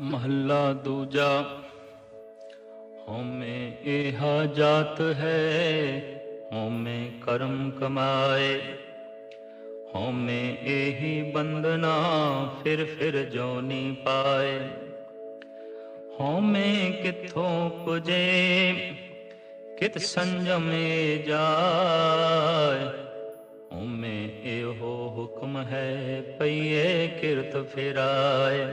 ਮਹੱਲਾ ਦੂਜਾ ਹਉਮੈ ਇਹਾ ਜਾਤ ਹੈ ਹਉਮੈ ਕਰਮ ਕਮਾਏ ਹਉਮੈ ਇਹੀ ਬੰਦਨਾ ਫਿਰ ਫਿਰ ਜੋਨੀ ਪਾਏ ਹਉਮੈ ਕਿਥੋਂ ਪੁਜੇ ਕਿਤ ਸੰਜਮੇ ਜਾਏ ਹਉਮੈ ਇਹੋ ਹੁਕਮ ਹੈ ਪਈਏ ਕਿਰਤ ਫਿਰਾਏ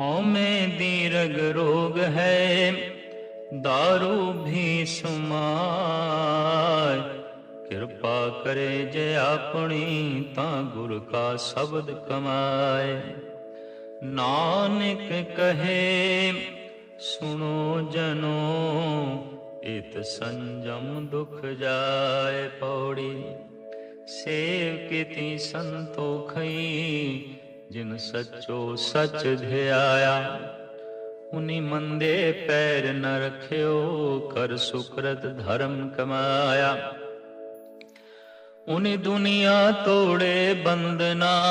ਮੈਂ ਦੀਰਗ ਰੋਗ ਹੈ, ਦਾਰੂ ਵੀ ਸੁਮਾਰ ਕਿਰਪਾ ਕਰੇ ਜੇ ਆਪਣੀ ਤਾਂ ਗੁਰ ਕਾ ਸ਼ਬਦ ਕਮਾਏ। ਨਾਨਕ ਕਹੇ, ਸੁਣੋ ਜਨੋ, ਇਤ ਸੰਜਮ ਦੁਖ ਜਾਏ ਪੌੜੀ। ਸੇਵ ਕੀਤੀ ਸੰਤੋਖਈ ਜਿਨ ਸੱਚੋ ਸੱਚ ਧਿਆਇਆ, ਉਨੀ ਮੰਦੇ ਪੈਰ ਨ ਰਖਿਓ, ਕਰ ਸੁਕਰਤ ਧਰਮ ਕਮਾਇਆ। ਉਨੀ ਦੁਨੀਆ ਤੋੜੇ ਬੰਦਨਾ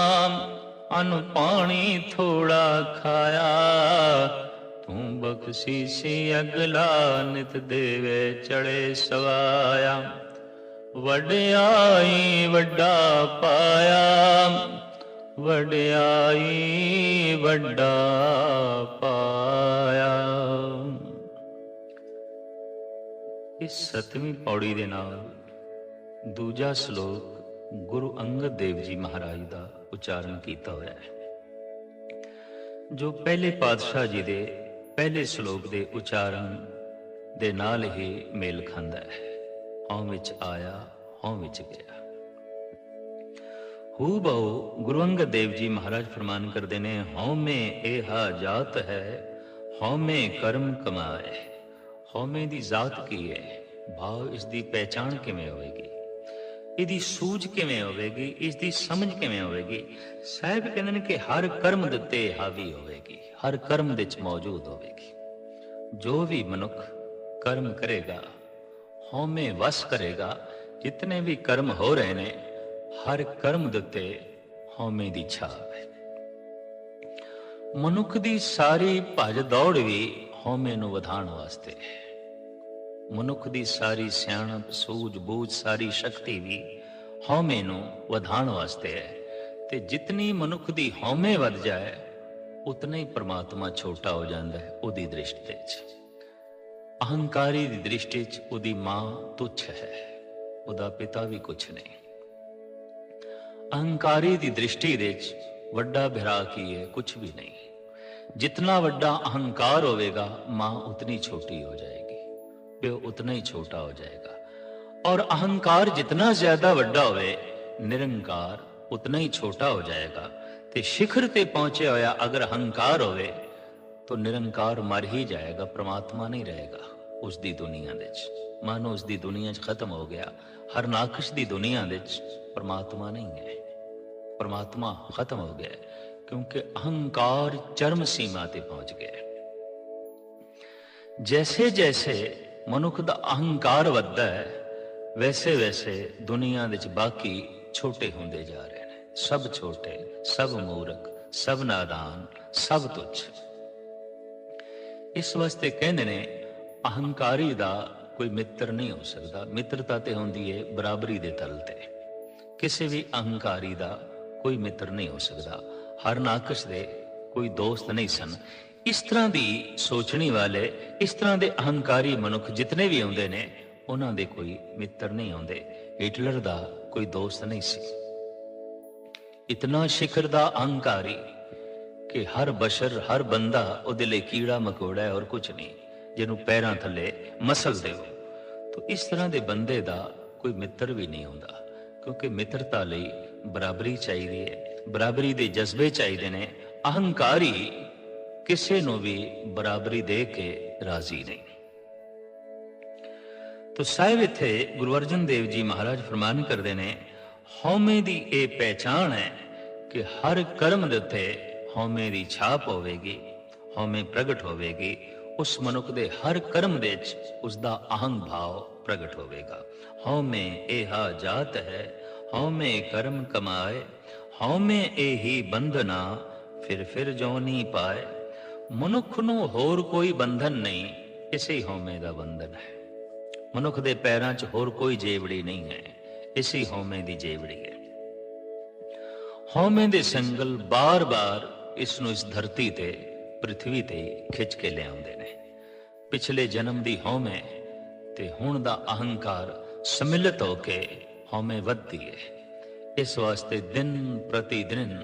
ਅਨ ਪਾਣੀ ਥੋੜਾ ਖਾਇਆ। ਤੂੰ ਬਖਸ਼ੀ ਸੀ ਅਗਲਾ ਨਿਤ ਦੇਵੇ ਚੜੇ ਸਵਾਇਆ। ਵਡਿਆਈ ਵੱਡਾ ਪਾਇਆ। ਵਡਿਆਈ ਵੱਡਾ ਪਾਇਆ। ਇਸ ਸਤਵੀਂ ਪੌੜੀ ਦੇ ਨਾਲ ਦੂਜਾ ਸ਼ਲੋਕ ਗੁਰੂ ਅੰਗਦ ਦੇਵ ਜੀ ਮਹਾਰਾਜ ਦਾ ਉਚਾਰਨ ਕੀਤਾ ਹੋਇਆ ਹੈ। ਜੋ ਪਹਿਲੇ ਪਾਤਸ਼ਾਹ ਜੀ ਦੇ ਪਹਿਲੇ ਸ਼ਲੋਕ ਦੇ ਉਚਾਰਨ ਦੇ ਨਾਲ ਹੀ ਮੇਲ ਖਾਂਦਾ ਹੈ। ਹਉ ਵਿੱਚ ਆਇਆ, ਹਉ ਵਿੱਚ ਗਿਆ। ਹੂ ਬਹੁ ਗੁਰੂ ਅੰਗਦ ਦੇਵ ਜੀ ਮਹਾਰਾਜ ਫਰਮਾਨ ਕਰਦੇ ਨੇ ਹਉਮੈ ਇਹਾ ਜਾਤ ਹੈ ਹਉਮੈ ਕਰਮ ਕਮਾਏ ਹਉਮੈ ਦੀ ਜ਼ਾਤ ਕੀ ਹੈ ਭਾਵ ਇਸ ਦੀ ਪਹਿਚਾਣ ਕਿਵੇਂ ਹੋਵੇਗੀ ਇਹਦੀ ਸੂਝ ਕਿਵੇਂ ਹੋਵੇਗੀ ਇਸ ਦੀ ਸਮਝ ਕਿਵੇਂ ਹੋਵੇਗੀ ਸਾਹਿਬ ਕਹਿੰਦੇ ਨੇ ਕਿ ਹਰ ਕਰਮ ਦੇ ਉੱਤੇ ਹਾਵੀ ਹੋਵੇਗੀ ਹਰ ਕਰਮ ਦੇ ਵਿੱਚ ਮੌਜੂਦ ਹੋਵੇਗੀ ਜੋ ਵੀ ਮਨੁੱਖ ਕਰਮ ਕਰੇਗਾ ਹਉਮੈ ਵਸ ਕਰੇਗਾ ਜਿਤਨੇ ਵੀ ਕਰਮ ਹੋ ਰਹੇ ਨੇ ਹਰ ਕਰਮ ਦਿੱਤੇ ਉੱਤੇ ਹਉਮੈ ਦੀ ਛਾਪ ਹੈ। ਮਨੁੱਖ ਦੀ ਸਾਰੀ ਭੱਜ ਦੌੜ ਵੀ ਹਉਮੈ ਨੂੰ ਵਧਾਉਣ ਵਾਸਤੇ ਹੈ। ਮਨੁੱਖ ਦੀ ਸਾਰੀ ਸਿਆਣਪ, ਸੂਝ ਬੂਝ, ਸਾਰੀ ਸ਼ਕਤੀ ਵੀ ਹਉਮੈ ਨੂੰ ਵਧਾਉਣ ਵਾਸਤੇ ਹੈ ਤੇ ਜਿਤਨੀ ਮਨੁੱਖ ਦੀ ਹਉਮੈ ਵੱਧ ਜਾਏ, ਉਤਨਾ ਹੀ ਪ੍ਰਮਾਤਮਾ ਛੋਟਾ ਹੋ ਜਾਂਦਾ ਹੈ ਉਹਦੀ ਦ੍ਰਿਸ਼ਟੀ 'ਚ। ਅਹੰਕਾਰੀ ਦੀ ਦ੍ਰਿਸ਼ਟੀ 'ਚ ਉਹਦੀ ਮਾਂ ਤੁੱਛ ਹੈ, ਉਹਦਾ ਪਿਤਾ ਵੀ ਕੁਛ ਨਹੀਂ। ਅਹੰਕਾਰੀ ਦੀ ਦ੍ਰਿਸ਼ਟੀ ਦੇ 'ਚ ਵੱਡਾ ਭਰਾ ਕੀ ਹੈ ਕੁਛ ਵੀ ਨਹੀਂ ਜਿਤਨਾ ਵੱਡਾ ਅਹੰਕਾਰ ਹੋਵੇਗਾ ਮਾਂ ਉਤਨੀ ਛੋਟੀ ਹੋ ਜਾਏਗੀ ਪਿਓ ਉਤਨਾ ਹੀ ਛੋਟਾ ਹੋ ਜਾਏਗਾ ਔਰ ਅਹੰਕਾਰ ਜਿਤਨਾ ਜ਼ਿਆਦਾ ਵੱਡਾ ਹੋਵੇ ਨਿਰੰਕਾਰ ਉਤਨਾ ਹੀ ਛੋਟਾ ਹੋ ਜਾਏਗਾ ਤੇ ਸਿਖਰ ਤੇ ਪਹੁੰਚਿਆ ਹੋਇਆ ਅਗਰ ਅਹੰਕਾਰ ਹੋਵੇ ਤਾਂ ਨਿਰੰਕਾਰ ਮਰ ਹੀ ਜਾਏਗਾ ਪ੍ਰਮਾਤਮਾ ਨਹੀਂ ਰਹੇਗਾ ਉਸ ਦੀ ਦੁਨੀਆ ਦੇ ਵਿੱਚ ਮਨ ਉਸ ਦੀ ਦੁਨੀਆ 'ਚ ਖਤਮ ਹੋ ਗਿਆ ਹਰ ਨਾਕਸ਼ ਦੀ ਦੁਨੀਆ ਦੇ ਵਿੱਚ ਪ੍ਰਮਾਤਮਾ ਨਹੀਂ ਹੈ ਪਰਮਾਤਮਾ ਖਤਮ ਹੋ ਗਿਆ ਕਿਉਂਕਿ ਅਹੰਕਾਰ ਚਰਮ ਸੀਮਾ ਤੇ ਪਹੁੰਚ ਗਿਆ। ਜੈਸੇ ਜੈਸੇ ਮਨੁੱਖ ਦਾ ਅਹੰਕਾਰ ਵੱਧਦਾ ਹੈ, ਵੈਸੇ ਵੈਸੇ ਦੁਨੀਆ ਵਿੱਚ ਬਾਕੀ ਛੋਟੇ ਹੁੰਦੇ ਜਾ ਰਹੇ ਨੇ। ਸਭ ਛੋਟੇ, ਸਭ ਮੂਰਖ, ਸਭ ਨਾਦਾਨ, ਸਭ ਤੁੱਛ। ਇਸ ਵਾਸਤੇ ਕਹਿੰਦੇ ਨੇ, ਅਹੰਕਾਰੀ ਦਾ ਕੋਈ ਮਿੱਤਰ ਨਹੀਂ ਹੋ ਸਕਦਾ। ਮਿੱਤਰਤਾ ਤੇ ਹੁੰਦੀ ਹੈ ਬਰਾਬਰੀ ਦੇ ਤਲ ਤੇ। ਕਿਸੇ ਵੀ ਅਹੰਕਾਰੀ ਦਾ ਕੋਈ ਮਿੱਤਰ ਨਹੀਂ ਹੋ ਸਕਦਾ। ਹਰ ਨਾਕਸ਼ ਦੇ ਕੋਈ ਦੋਸਤ ਨਹੀਂ ਸਨ। ਇਸ ਤਰ੍ਹਾਂ ਦੀ ਸੋਚਣੀ ਵਾਲੇ, ਇਸ ਤਰ੍ਹਾਂ ਦੇ ਅਹੰਕਾਰੀ ਮਨੁੱਖ ਜਿਤਨੇ ਵੀ ਹੁੰਦੇ ਨੇ, ਉਹਨਾਂ ਦੇ ਕੋਈ ਮਿੱਤਰ ਨਹੀਂ ਆਉਂਦੇ। ਹਿਟਲਰ ਦਾ ਕੋਈ ਦੋਸਤ ਨਹੀਂ ਸੀ। ਇਤਨਾ ਸ਼ਿਖਰ ਦਾ ਅਹੰਕਾਰੀ ਕਿ ਹਰ ਬਸ਼ਰ, ਹਰ ਬੰਦਾ ਉਹਦੇ ਲਈ ਕੀੜਾ ਮਕੋੜਾ ਹੈ ਔਰ ਕੁਝ ਨਹੀਂ, ਜਿਹਨੂੰ ਪੈਰਾਂ ਥੱਲੇ ਮਸਲ ਦੇਵੋ ਤਾਂ ਇਸ ਤਰ੍ਹਾਂ ਦੇ ਬੰਦੇ ਦਾ ਕੋਈ ਮਿੱਤਰ ਵੀ ਨਹੀਂ ਹੁੰਦਾ, ਕਿਉਂਕਿ ਮਿੱਤਰਤਾ ਲਈ ਬਰਾਬਰੀ ਚਾਹੀਦੀ ਹੈ, ਬਰਾਬਰੀ ਦੇ ਜਜ਼ਬੇ ਚਾਹੀਦੇ ਨੇ, ਅਹੰਕਾਰੀ ਕਿਸੇ ਨੂੰ ਵੀ ਬਰਾਬਰੀ ਦੇ ਕੇ ਰਾਜ਼ੀ ਨਹੀਂ। ਤੋ ਸਾਹਿਬ ਇੱਥੇ ਗੁਰੂ ਅਰਜਨ ਦੇਵ ਜੀ ਮਹਾਰਾਜ ਫਰਮਾਨ ਕਰਦੇ ਨੇ, ਹਉਮੈ ਦੀ ਇਹ ਪਹਿਚਾਣ ਹੈ ਕਿ ਹਰ ਕਰਮ ਦੇ ਉੱਤੇ ਹਉਮੈ ਦੀ ਛਾਪ ਹੋਵੇਗੀ, ਹਉਮੈ ਪ੍ਰਗਟ ਹੋਵੇਗੀ, ਉਸ ਮਨੁੱਖ ਦੇ ਹਰ ਕਰਮ ਦੇ ਵਿੱਚ ਉਸ ਦਾ ਅਹੰਗ ਭਾਵ ਪ੍ਰਗਟ ਹੋਵੇਗਾ। ਹਉਮੈ ਇਹਾ ਜਾਤ ਹੈ ਹਉਮੈ ਕਰਮ ਕਮਾਏ, ਹਉਮੈ ਇਹੀ ਬੰਧਨਾ, ਫਿਰ ਫਿਰ ਜੋਨੀ ਪਾਏ। ਮਨੁੱਖ ਨੂੰ ਹੋਰ ਕੋਈ ਬੰਧਨ ਨਹੀਂ, ਇਸੇ ਹਉਮੈ ਦਾ ਬੰਧਨ ਹੈ। ਮਨੁੱਖ ਦੇ ਪੈਰਾਂ 'ਚ ਹੋਰ ਕੋਈ ਜੇਵੜੀ ਨਹੀਂ ਹੈ, ਇਸੇ ਹਉਮੈ ਦੀ ਜੇਵੜੀ ਹੈ। ਹਉਮੈ ਦੇ ਸੰਗਲ ਬਾਰ-ਬਾਰ ਇਸ ਨੂੰ ਇਸ ਧਰਤੀ ਤੇ ਪ੍ਰithvi ਤੇ ਖਿੱਚ ਕੇ ਲਿਆਉਂਦੇ ਨੇ। ਪਿਛਲੇ ਜਨਮ ਦੀ ਹਉਮੈ ਤੇ ਹੁਣ ਦਾ ਅਹੰਕਾਰ ਸਮਿਲਿਤ ਹੋ ਕੇ ਹਉਮੈ ਵੱਧਦੀ ਹੈ ਇਸ ਵਾਸਤੇ ਦਿਨ ਪ੍ਰਤੀ ਦਿਨ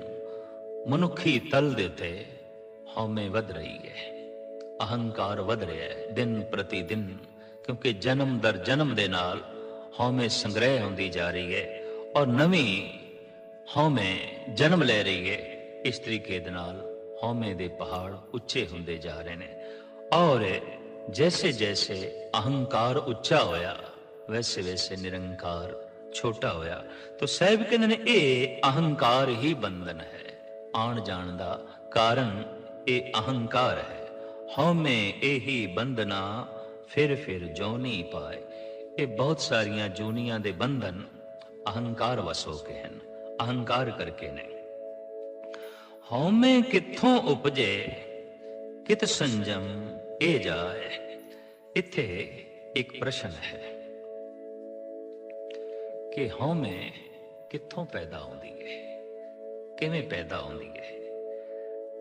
ਮਨੁੱਖੀ ਤਲ ਦੇ ਤੇ ਹਉਮੈ ਵੱਧ ਰਹੀ ਹੈ ਅਹੰਕਾਰ ਵੱਧ ਰਿਹਾ ਹੈ ਦਿਨ ਪ੍ਰਤੀ ਦਿਨ ਕਿਉਂਕਿ ਜਨਮ ਦਰ ਜਨਮ ਦੇ ਨਾਲ ਹਉਮੈ ਸੰਗ੍ਰਹਿ ਹੁੰਦੀ ਜਾ ਰਹੀ ਹੈ ਔਰ ਨਵੀਂ ਹਉਮੈ ਜਨਮ ਲੈ ਰਹੀ ਹੈ ਇਸ ਤਰੀਕੇ ਦੇ ਨਾਲ ਹਉਮੈ ਦੇ ਪਹਾੜ ਉੱਚੇ ਹੁੰਦੇ ਜਾ ਰਹੇ ਨੇ ਔਰ ਜੈਸੇ ਜੈਸੇ ਅਹੰਕਾਰ ਉੱਚਾ ਹੋਇਆ ਵੈਸੇ ਵੈਸੇ ਨਿਰੰਕਾਰ ਛੋਟਾ ਹੋਇਆ, ਤਾਂ ਸਾਹਿਬ ਕਹਿੰਦੇ ਨੇ, ਇਹ ਅਹੰਕਾਰ ਹੀ ਬੰਧਨ ਹੈ। ਆਣ ਜਾਣ ਦਾ ਕਾਰਨ ਇਹ ਅਹੰਕਾਰ ਹੈ। ਹਉਮੈ ਇਹੀ ਬੰਧਨਾ, ਫਿਰ ਫਿਰ ਜੋਨੀ ਪਾਏ। ਇਹ ਬਹੁਤ ਸਾਰੀਆਂ ਜੂਨੀਆਂ ਦੇ ਬੰਧਨ ਅਹੰਕਾਰ ਵਸੋ ਕੇ ਹਨ, ਅਹੰਕਾਰ ਕਰਕੇ ਨੇ। ਹਉਮੈ ਕਿੱਥੋਂ ਉਪਜੇ, ਕਿਤ ਸੰਜਮ ਇਹ ਜਾਏ। ਇੱਥੇ ਇੱਕ ਪ੍ਰਸ਼ਨ ਹੈ। ਕਿ ਹਉਮੈ ਕਿੱਥੋਂ ਪੈਦਾ ਹੁੰਦੀ ਹੈ ਕਿਵੇਂ ਪੈਦਾ ਹੁੰਦੀ ਹੈ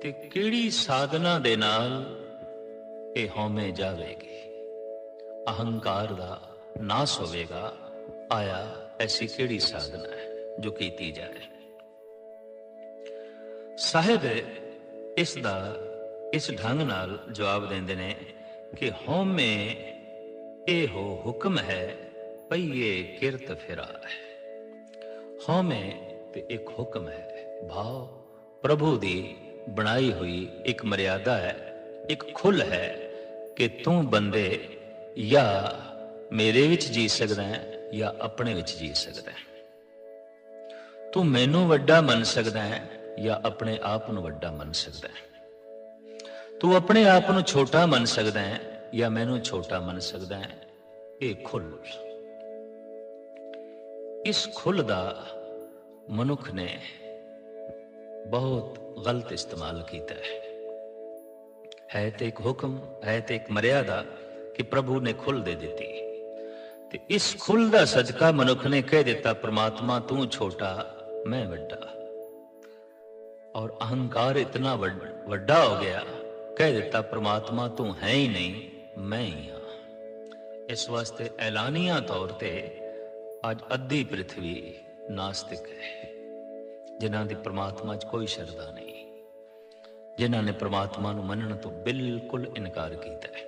ਤੇ ਕਿਹੜੀ ਸਾਧਨਾ ਦੇ ਨਾਲ ਇਹ ਹਉਮੈ ਜਾਵੇਗੀ? ਅਹੰਕਾਰ ਦਾ ਨਾਸ ਹੋਵੇਗਾ, ਆਇਆ ਐਸੀ ਕਿਹੜੀ ਸਾਧਨਾ ਹੈ ਜੋ ਕੀਤੀ ਜਾਏ? ਸਾਹਿਬ ਇਸ ਦਾ ਇਸ ਢੰਗ ਨਾਲ ਜਵਾਬ ਦਿੰਦੇ ਨੇ ਕਿ ਹਉਮੈ ਇਹੋ ਹੁਕਮ ਹੈ ਪਈਏ ਕਿਰਤ ਫਿਰਾ ਹੈ। ਹਉਮੈ ਤੇ ਇੱਕ ਹੁਕਮ ਹੈ। ਭਾਵ ਪ੍ਰਭੂ ਦੀ ਬਣਾਈ ਹੋਈ ਇੱਕ ਮਰਿਆਦਾ ਹੈ। ਇੱਕ ਖੁੱਲ ਹੈ ਕਿ ਤੂੰ ਬੰਦੇ ਜਾਂ ਮੇਰੇ ਵਿੱਚ ਜੀ ਸਕਦਾ ਹੈ ਜਾਂ ਆਪਣੇ ਵਿੱਚ ਜੀ ਸਕਦਾ ਹੈ। ਤੂੰ ਮੈਨੂੰ ਵੱਡਾ ਮੰਨ ਸਕਦਾ ਹੈ ਜਾਂ ਆਪਣੇ ਆਪ ਨੂੰ ਵੱਡਾ ਮੰਨ ਸਕਦਾ ਹੈ। ਤੂੰ ਆਪਣੇ ਆਪ ਨੂੰ ਛੋਟਾ ਮੰਨ ਸਕਦਾ ਹੈ ਜਾਂ ਮੈਨੂੰ ਛੋਟਾ ਮੰਨ ਸਕਦਾ ਹੈ। ਇਹ ਖੁੱਲ ਇਸ ਖੁੱਲ ਦਾ ਮਨੁੱਖ ਨੇ ਬਹੁਤ ਗਲਤ ਇਸਤੇਮਾਲ ਕੀਤਾ ਹੈ ਹੈ ਤੇ ਇੱਕ ਹੁਕਮ ਹੈ ਤੇ ਇੱਕ ਮਰਿਆਦਾ ਕਿ ਪ੍ਰਭੂ ਨੇ ਖੁੱਲ ਦੇ ਦਿੱਤੀ ਤੇ ਇਸ ਖੁੱਲ ਦਾ ਸਦਕਾ ਮਨੁੱਖ ਨੇ ਕਹਿ ਦਿੱਤਾ ਪ੍ਰਮਾਤਮਾ ਤੂੰ ਛੋਟਾ ਮੈਂ ਵੱਡਾ ਔਰ ਅਹੰਕਾਰ ਇਤਨਾ ਵੱਡਾ ਹੋ ਗਿਆ ਕਹਿ ਦਿੱਤਾ ਪ੍ਰਮਾਤਮਾ ਤੂੰ ਹੈ ਹੀ ਨਹੀਂ ਮੈਂ ਹੀ ਹਾਂ ਇਸ ਵਾਸਤੇ ਐਲਾਨੀਆਂ ਤੌਰ ਤੇ ਅੱਜ ਅੱਧੀ ਪ੍ਰithvi ਨਾਸਤਿਕ ਹੈ। ਜਿਨ੍ਹਾਂ ਦੀ ਪ੍ਰਮਾਤਮਾ 'ਚ ਕੋਈ ਸ਼ਰਧਾ ਨਹੀਂ। ਜਿਨ੍ਹਾਂ ਨੇ ਪ੍ਰਮਾਤਮਾ ਨੂੰ ਮੰਨਣ ਤੋਂ ਬਿਲਕੁਲ ਇਨਕਾਰ ਕੀਤਾ ਹੈ।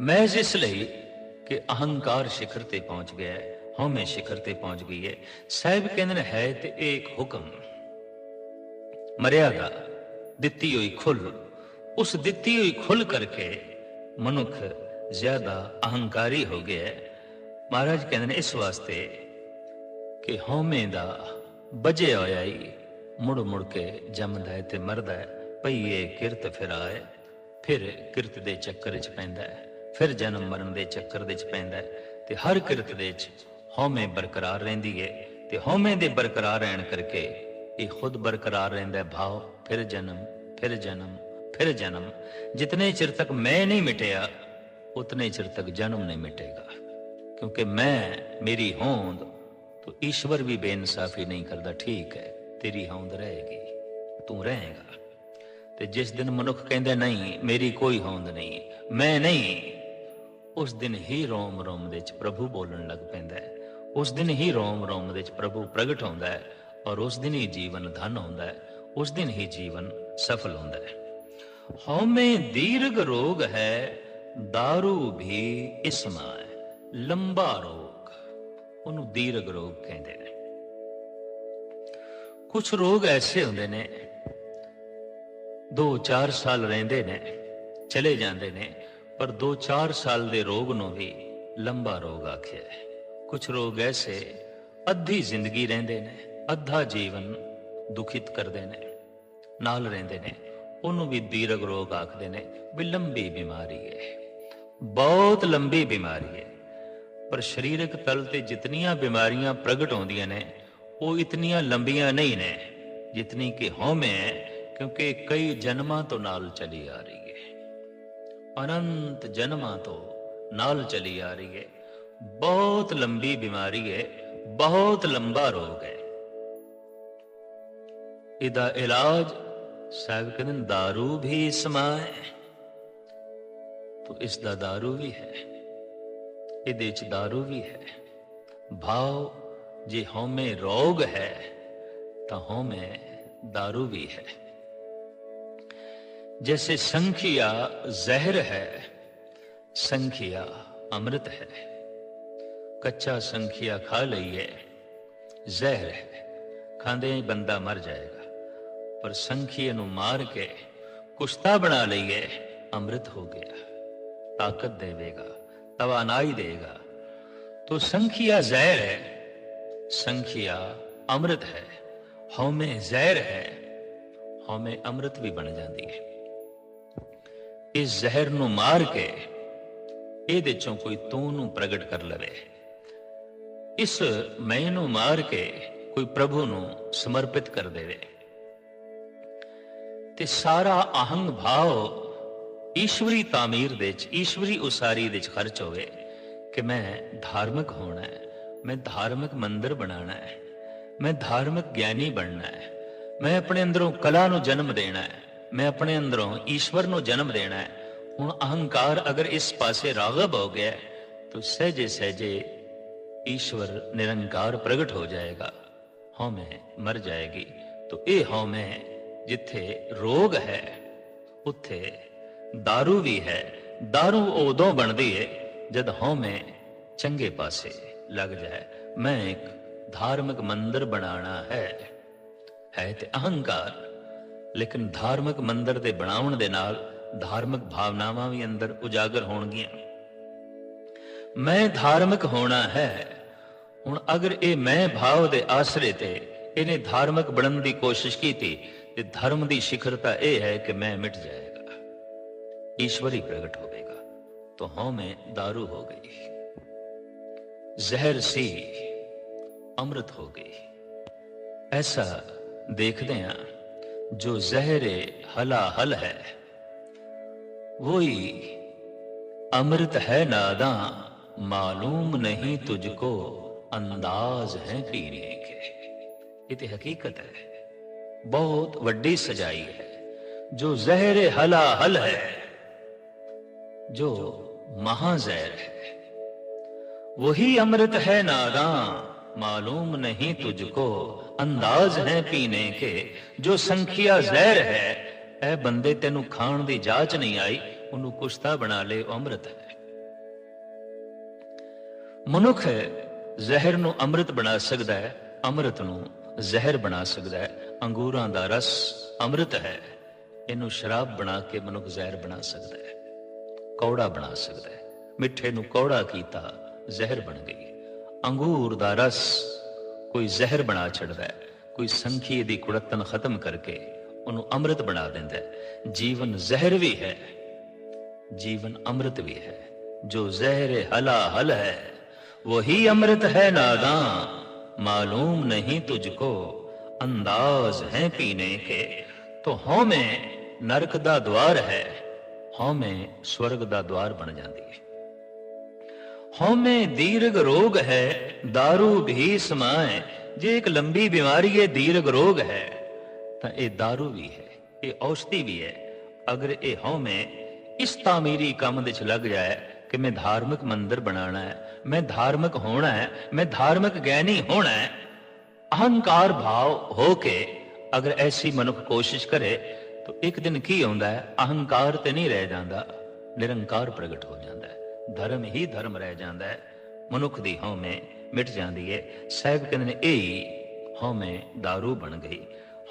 ਮੈਂ ਇਸ ਲਈ ਕਿ ਅਹੰਕਾਰ ਸਿਖਰ ਤੇ ਪਹੁੰਚ ਗਿਆ ਹੈ, ਹਉਮੈ ਸਿਖਰ ਤੇ ਪਹੁੰਚ ਗਈ ਹੈ, ਸਾਹਿਬ ਕਹਿੰਦੇ ਨੇ, ਹੈ ਤੇ ਇਹ ਇੱਕ ਹੁਕਮ ਮਰਿਆਦਾ ਦਿੱਤੀ ਹੋਈ ਖੁੱਲ। ਉਸ ਦਿੱਤੀ ਹੋਈ ਖੁੱਲ ਕਰਕੇ ਮਨੁੱਖ ਜ਼ਿਆਦਾ ਅਹੰਕਾਰੀ ਹੋ ਗਿਆ ਹੈ। ਮਹਾਰਾਜ ਕਹਿੰਦੇ ਨੇ ਇਸ ਵਾਸਤੇ ਕਿ ਹਉਮੈ ਦਾ ਬਜੇ ਹੋਇਆ ਹੀ ਮੁੜ ਮੁੜ ਕੇ ਜੰਮਦਾ ਹੈ ਤੇ ਮਰਦਾ ਹੈ। ਪਈਏ ਕਿਰਤ ਫਿਰਾਏ ਫਿਰ ਕਿਰਤ ਦੇ ਚੱਕਰ 'ਚ ਪੈਂਦਾ ਹੈ, ਫਿਰ ਜਨਮ ਮਰਨ ਦੇ ਚੱਕਰ ਦੇ ਵਿੱਚ ਪੈਂਦਾ ਹੈ ਤੇ ਹਰ ਕਿਰਤ ਦੇ ਵਿੱਚ ਹਉਮੈ ਬਰਕਰਾਰ ਰਹਿੰਦੀ ਹੈ ਤੇ ਹਉਮੈ ਦੇ ਬਰਕਰਾਰ ਰਹਿਣ ਕਰਕੇ ਇਹ ਖੁਦ ਬਰਕਰਾਰ ਰਹਿੰਦਾ ਹੈ। ਭਾਵ ਫਿਰ ਜਨਮ ਫਿਰ ਜਨਮ ਫਿਰ ਜਨਮ। ਜਿਤਨੇ ਚਿਰ ਤੱਕ ਮੈਂ ਨਹੀਂ ਮਿਟਿਆ, ਉਤਨੇ ਚਿਰ ਤੱਕ ਜਨਮ ਨਹੀਂ ਮਿਟੇਗਾ। ਕਿਉਂਕਿ ਮੈਂ ਮੇਰੀ ਹੋਂਦ ਤੋਂ ਈਸ਼ਵਰ ਵੀ ਬੇਇਨਸਾਫੀ ਨਹੀਂ ਕਰਦਾ, ਠੀਕ ਹੈ, ਤੇਰੀ ਹੋਂਦ ਰਹੇਗੀ, ਤੂੰ ਰਹੇਗਾ। ਤੇ ਜਿਸ ਦਿਨ ਮਨੁੱਖ ਕਹਿੰਦਾ, ਨਹੀਂ, ਮੇਰੀ ਕੋਈ ਹੋਂਦ ਨਹੀਂ, ਮੈਂ ਨਹੀਂ, ਉਸ ਦਿਨ ਹੀ ਰੋਮ ਰੋਮ ਦੇ ਵਿੱਚ ਪ੍ਰਭੂ ਬੋਲਣ ਲੱਗ ਪੈਂਦਾ ਹੈ। ਉਸ ਦਿਨ ਹੀ ਰੋਮ ਰੋਮ ਦੇ ਵਿੱਚ ਪ੍ਰਭੂ ਪ੍ਰਗਟ ਹੁੰਦਾ ਹੈ ਔਰ ਉਸ ਦਿਨ ਹੀ ਜੀਵਨ ਧਨ ਹੁੰਦਾ ਹੈ। ਉਸ ਦਿਨ ਹੀ ਜੀਵਨ ਸਫਲ ਹੁੰਦਾ ਹੈ। ਹਉਮੈ ਦੀਰਘ ਰੋਗ ਹੈ दारू ਵੀ ਇਸਮਾ ਲੰਬਾ ਰੋਗ, ਉਹਨੂੰ ਦੀਰਗ ਰੋਗ ਕਹਿੰਦੇ ਨੇ। ਕੁਝ ਰੋਗ ਐਸੇ ਹੁੰਦੇ ਨੇ 2-4 ਸਾਲ ਰਹਿੰਦੇ ਨੇ, ਚਲੇ ਜਾਂਦੇ ਨੇ, ਪਰ 2-4 ਸਾਲ ਦੇ ਰੋਗ ਨੂੰ ਵੀ ਲੰਬਾ ਰੋਗ ਆਖਿਆ ਹੈ। ਕੁਝ ਰੋਗ ਐਸੇ ਅੱਧੀ ਜ਼ਿੰਦਗੀ ਰਹਿੰਦੇ ਨੇ, ਅੱਧਾ ਜੀਵਨ ਦੁਖਿਤ ਕਰਦੇ ਨੇ, ਨਾਲ ਰਹਿੰਦੇ ਨੇ, ਉਹਨੂੰ ਵੀ ਦੀਰਗ ਰੋਗ ਆਖਦੇ ਨੇ ਵੀ ਲੰਬੀ ਬਿਮਾਰੀ ਹੈ। ਬਹੁਤ ਲੰਬੀ ਬਿਮਾਰੀ ਹੈ। ਪਰ ਸਰੀਰਕ ਤਲ ਤੇ ਜਿਤਨੀਆਂ ਬਿਮਾਰੀਆਂ ਪ੍ਰਗਟ ਹੁੰਦੀਆਂ ਨੇ, ਉਹ ਇਤਨੀਆਂ ਲੰਬੀਆਂ ਨਹੀਂ ਨੇ, ਜਿਤਨੀ ਕਿ ਹਉਮੈ ਕਿਉਂਕਿ ਕਈ ਜਨਮਾਂ ਤੋਂ ਨਾਲ ਚਲੀ ਆ ਰਹੀ ਹੈ। ਅਨੰਤ ਜਨਮਾਂ ਤੋਂ ਨਾਲ ਚਲੀ ਆ ਰਹੀ ਹੈ। ਬਹੁਤ ਲੰਬੀ ਬਿਮਾਰੀ ਹੈ, ਬਹੁਤ ਲੰਬਾ ਰੋਗ ਹੈ। ਇਹਦਾ ਇਲਾਜ ਸਾਹਿਬ ਕਹਿੰਦੇ ਦਾਰੂ ਵੀ ਸਮਾਏ ਤੋ ਇਸ ਦਾ ਦਾਰੂ ਵੀ ਹੈ। ਇਹਦੇ ਚ दारू ਵੀ ਹੈ ਭਾਵ ਜੇ ਹਉਮੈ ਰੋਗ ਹੈ ਤਾਂ ਹਉਮੈ दारू ਵੀ ਹੈ जैसे संखिया जहर है संखिया अमृत है कच्चा संखिया खा लइए ਜ਼ਹਿਰ ਹੈ ਖਾਂਦੇ ਹੀ ਬੰਦਾ ਮਰ ਜਾਏਗਾ ਪਰ ਸੰਖੀਏ ਨੂੰ ਮਾਰ ਕੇ ਕੁਸ਼ਤਾ ਬਣਾ ਲਈਏ ਅੰਮ੍ਰਿਤ ਹੋ ਗਿਆ ਤਾਕਤ ਦੇਵੇਗਾ ਤਵਾਨਾਈ ਦੇਗਾ तो संखिया जहर है संखिया अमृत है हौमे जहर है हौमे अमृत भी बन जाती है ਇਸ ਜ਼ਹਿਰ ਨੂੰ ਮਾਰ ਕੇ ਇਹਦੇ ਚੋਂ ਕੋਈ ਤੂੰ ਨੂੰ ਪ੍ਰਗਟ ਕਰ ਲਵੇ ਇਸ ਮੈਂ ਨੂੰ ਮਾਰ ਕੇ ਕੋਈ ਪ੍ਰਭੂ ਨੂੰ ਸਮਰਪਿਤ ਕਰ ਦੇਵੇ ਤੇ ਸਾਰਾ ਅਹੰਗ ਭਾਵ ਈਸ਼ਵਰੀ ਤਾਮੀਰ ਦੇ ਚ ਈਸ਼ਵਰੀ ਉਸਾਰੀ ਦੇ ਚ ਖਰਚ ਹੋਵੇ ਕਿ ਮੈਂ ਧਾਰਮਿਕ ਹੋਣਾ ਹੈ, ਮੈਂ ਧਾਰਮਿਕ ਮੰਦਿਰ ਬਣਾਉਣਾ ਹੈ, ਮੈਂ ਧਾਰਮਿਕ ਗਿਆਨੀ ਬਣਨਾ ਹੈ, ਮੈਂ ਆਪਣੇ ਅੰਦਰੋਂ ਕਲਾ ਨੂੰ ਜਨਮ ਦੇਣਾ ਹੈ, ਮੈਂ ਆਪਣੇ ਅੰਦਰੋਂ ਈਸ਼ਵਰ ਨੂੰ ਜਨਮ ਦੇਣਾ ਹੈ। ਹੁਣ ਅਹੰਕਾਰ ਅਗਰ ਇਸ ਪਾਸੇ ਰਾਗਬ ਹੋ ਗਿਆ ਤਾਂ ਸਹਜੇ ਸਹਜੇ ਈਸ਼ਵਰ ਨਿਰੰਕਾਰ ਪ੍ਰਗਟ ਹੋ ਜਾਏਗਾ। ਹਉਮੈ ਮਰ ਜਾਏਗੀ, ਤਾਂ ਇਹ ਹਉਮੈ ਜਿੱਥੇ ਰੋਗ ਹੈ, ਉੱਥੇ दारू ਵੀ ਹੈ दारू ਉਦੋਂ ਬਣਦੀ ਹੈ ਜਦ ਹਉਮੈ ਚੰਗੇ ਪਾਸੇ ਲੱਗ ਜਾਏ ਮੈਂ ਇੱਕ ਧਾਰਮਿਕ ਮੰਦਿਰ ਬਣਾਉਣਾ ਹੈ ਹੈ ਤੇ ਅਹੰਕਾਰ ਲੇਕਿਨ ਧਾਰਮਿਕ ਮੰਦਰ ਦੇ ਬਣਾਉਣ ਦੇ ਨਾਲ ਧਾਰਮਿਕ ਭਾਵਨਾਵਾਂ ਵੀ ਅੰਦਰ ਉਜਾਗਰ ਹੋਣਗੀਆਂ ਮੈਂ ਧਾਰਮਿਕ ਹੋਣਾ ਹੈ ਹੁਣ ਅਗਰ ਇਹ ਮੈਂ ਭਾਵ ਦੇ ਆਸਰੇ ਤੇ ਇਹਨੇ ਧਾਰਮਿਕ ਬਣਨ ਦੀ ਕੋਸ਼ਿਸ਼ ਕੀਤੀ ਤੇ ਧਰਮ ਦੀ ਸਿਖਰਤਾ ਇਹ ਹੈ ਕਿ ਮੈਂ ਮਿਟ ईश्वरी प्रकट हो गएगा तो हों में दारू हो गई, जहर सी अमृत हो गई। ऐसा देख दया जो जहरे हलाहल है, वही अमृत है नादा, मालूम नहीं तुझको अंदाज है पीने के। इति तो हकीकत है, बहुत वड्डी सजाई है, जो जहर हला हल है। जो महाजहर है वही अमृत है नादा मालूम नहीं तुझको अंदाज है पीने के जो संखिया जहर है ਐ ਬੰਦੇ ਤੈਨੂੰ ਖਾਣ ਦੀ ਜਾਚ ਨਹੀਂ ਆਈ ਉਹਨੂੰ ਕੁਸ਼ਤਾ ਬਣਾ ਲੇ ਉਹ ਅੰਮ੍ਰਿਤ ਹੈ ਮਨੁੱਖ ਜ਼ਹਿਰ ਨੂੰ ਅੰਮ੍ਰਿਤ ਬਣਾ ਸਕਦਾ ਹੈ ਅੰਮ੍ਰਿਤ ਨੂੰ ਜ਼ਹਿਰ ਬਣਾ ਸਕਦਾ ਹੈ ਅੰਗੂਰਾਂ ਦਾ ਰਸ ਅੰਮ੍ਰਿਤ ਹੈ ਇਹਨੂੰ ਸ਼ਰਾਬ ਬਣਾ ਕੇ ਮਨੁੱਖ ਜ਼ਹਿਰ ਬਣਾ ਸਕਦਾ ਹੈ ਕੌੜਾ ਬਣਾ ਸਕਦਾ ਹੈ। ਮਿੱਠੇ ਨੂੰ ਕੌੜਾ ਕੀਤਾ ਜ਼ਹਿਰ ਬਣ ਗਈ। ਅੰਗੂਰ ਦਾ ਰਸ ਕੋਈ ਜ਼ਹਿਰ ਬਣਾ ਛੱਡਦਾ ਹੈ। ਕੋਈ ਸੰਖੀ ਦੀ ਕੁੜਤਨ ਖਤਮ ਕਰਕੇ ਉਹਨੂੰ ਅੰਮ੍ਰਿਤ ਬਣਾ ਦਿੰਦਾ ਹੈ। ਜੀਵਨ ਜ਼ਹਿਰ ਵੀ ਹੈ, ਜੀਵਨ ਅੰਮ੍ਰਿਤ ਵੀ ਹੈ। ਜੋ ਜ਼ਹਿਰ ਹਲਾ ਹਲ ਹੈ, ਵਹੀ ਅੰਮ੍ਰਿਤ ਹੈ ਨਾਦਾ ਮਾਲੂਮ ਨਹੀਂ ਤੁਝਕੋ, ਅੰਦਾਜ਼ ਹੈ ਪੀਨੇ ਕੇ। ਤੋ ਹਉਮੈ ਨਰਕ ਦਾ ਦਵਾਰ ਹੈ ਹਉਮੈ ਸਵਰਗ ਦਾ ਦਵਾਰ ਬਣ ਜਾਂਦੀ ਹੈ ਹਉਮੈ ਦੀਰਘ ਰੋਗ ਹੈ दारू ਵੀ ਸਮਾਏ ਜੇ ਇੱਕ ਲੰਬੀ ਬਿਮਾਰੀ ਹੈ ਦੀਰਘ ਰੋਗ ਹੈ ਤਾਂ ਇਹ दारू ਵੀ ਹੈ ਇਹ ਔਸ਼ਧੀ ਵੀ ਹੈ ਅਗਰ ਇਹ ਹਉਮੈ ਇਸ ਤਾਮੀਰੀ ਕੰਮ ਦੇ ਚ ਲੱਗ ਜਾਏ ਕਿ ਮੈਂ ਧਾਰਮਿਕ ਮੰਦਿਰ ਬਣਾਉਣਾ ਹੈ ਮੈਂ ਧਾਰਮਿਕ ਹੋਣਾ ਹੈ ਮੈਂ ਧਾਰਮਿਕ ਗਿਆਨੀ ਹੋਣਾ ਹੈ ਅਹੰਕਾਰ ਭਾਵ ਹੋ ਕੇ ਅਗਰ ਐਸੀ ਮਨੁੱਖ ਕੋਸ਼ਿਸ਼ ਕਰੇ ਤਾਂ ਇੱਕ ਦਿਨ ਕੀ ਹੁੰਦਾ ਹੈ ਅਹੰਕਾਰ ਤੇ ਨਹੀਂ ਰਹਿ ਜਾਂਦਾ ਨਿਰੰਕਾਰ ਪ੍ਰਗਟ ਹੋ ਜਾਂਦਾ ਹੈ ਧਰਮ ਹੀ ਧਰਮ ਰਹਿ ਜਾਂਦਾ ਹੈ ਮਨੁੱਖ ਦੀ ਹਉਮੈ ਮਿਟ ਜਾਂਦੀ ਹੈ ਸਾਹਿਬ ਕਹਿੰਦੇ ਨੇ ਇਹ ਹੀ ਹਉਮੈ दारू ਬਣ ਗਈ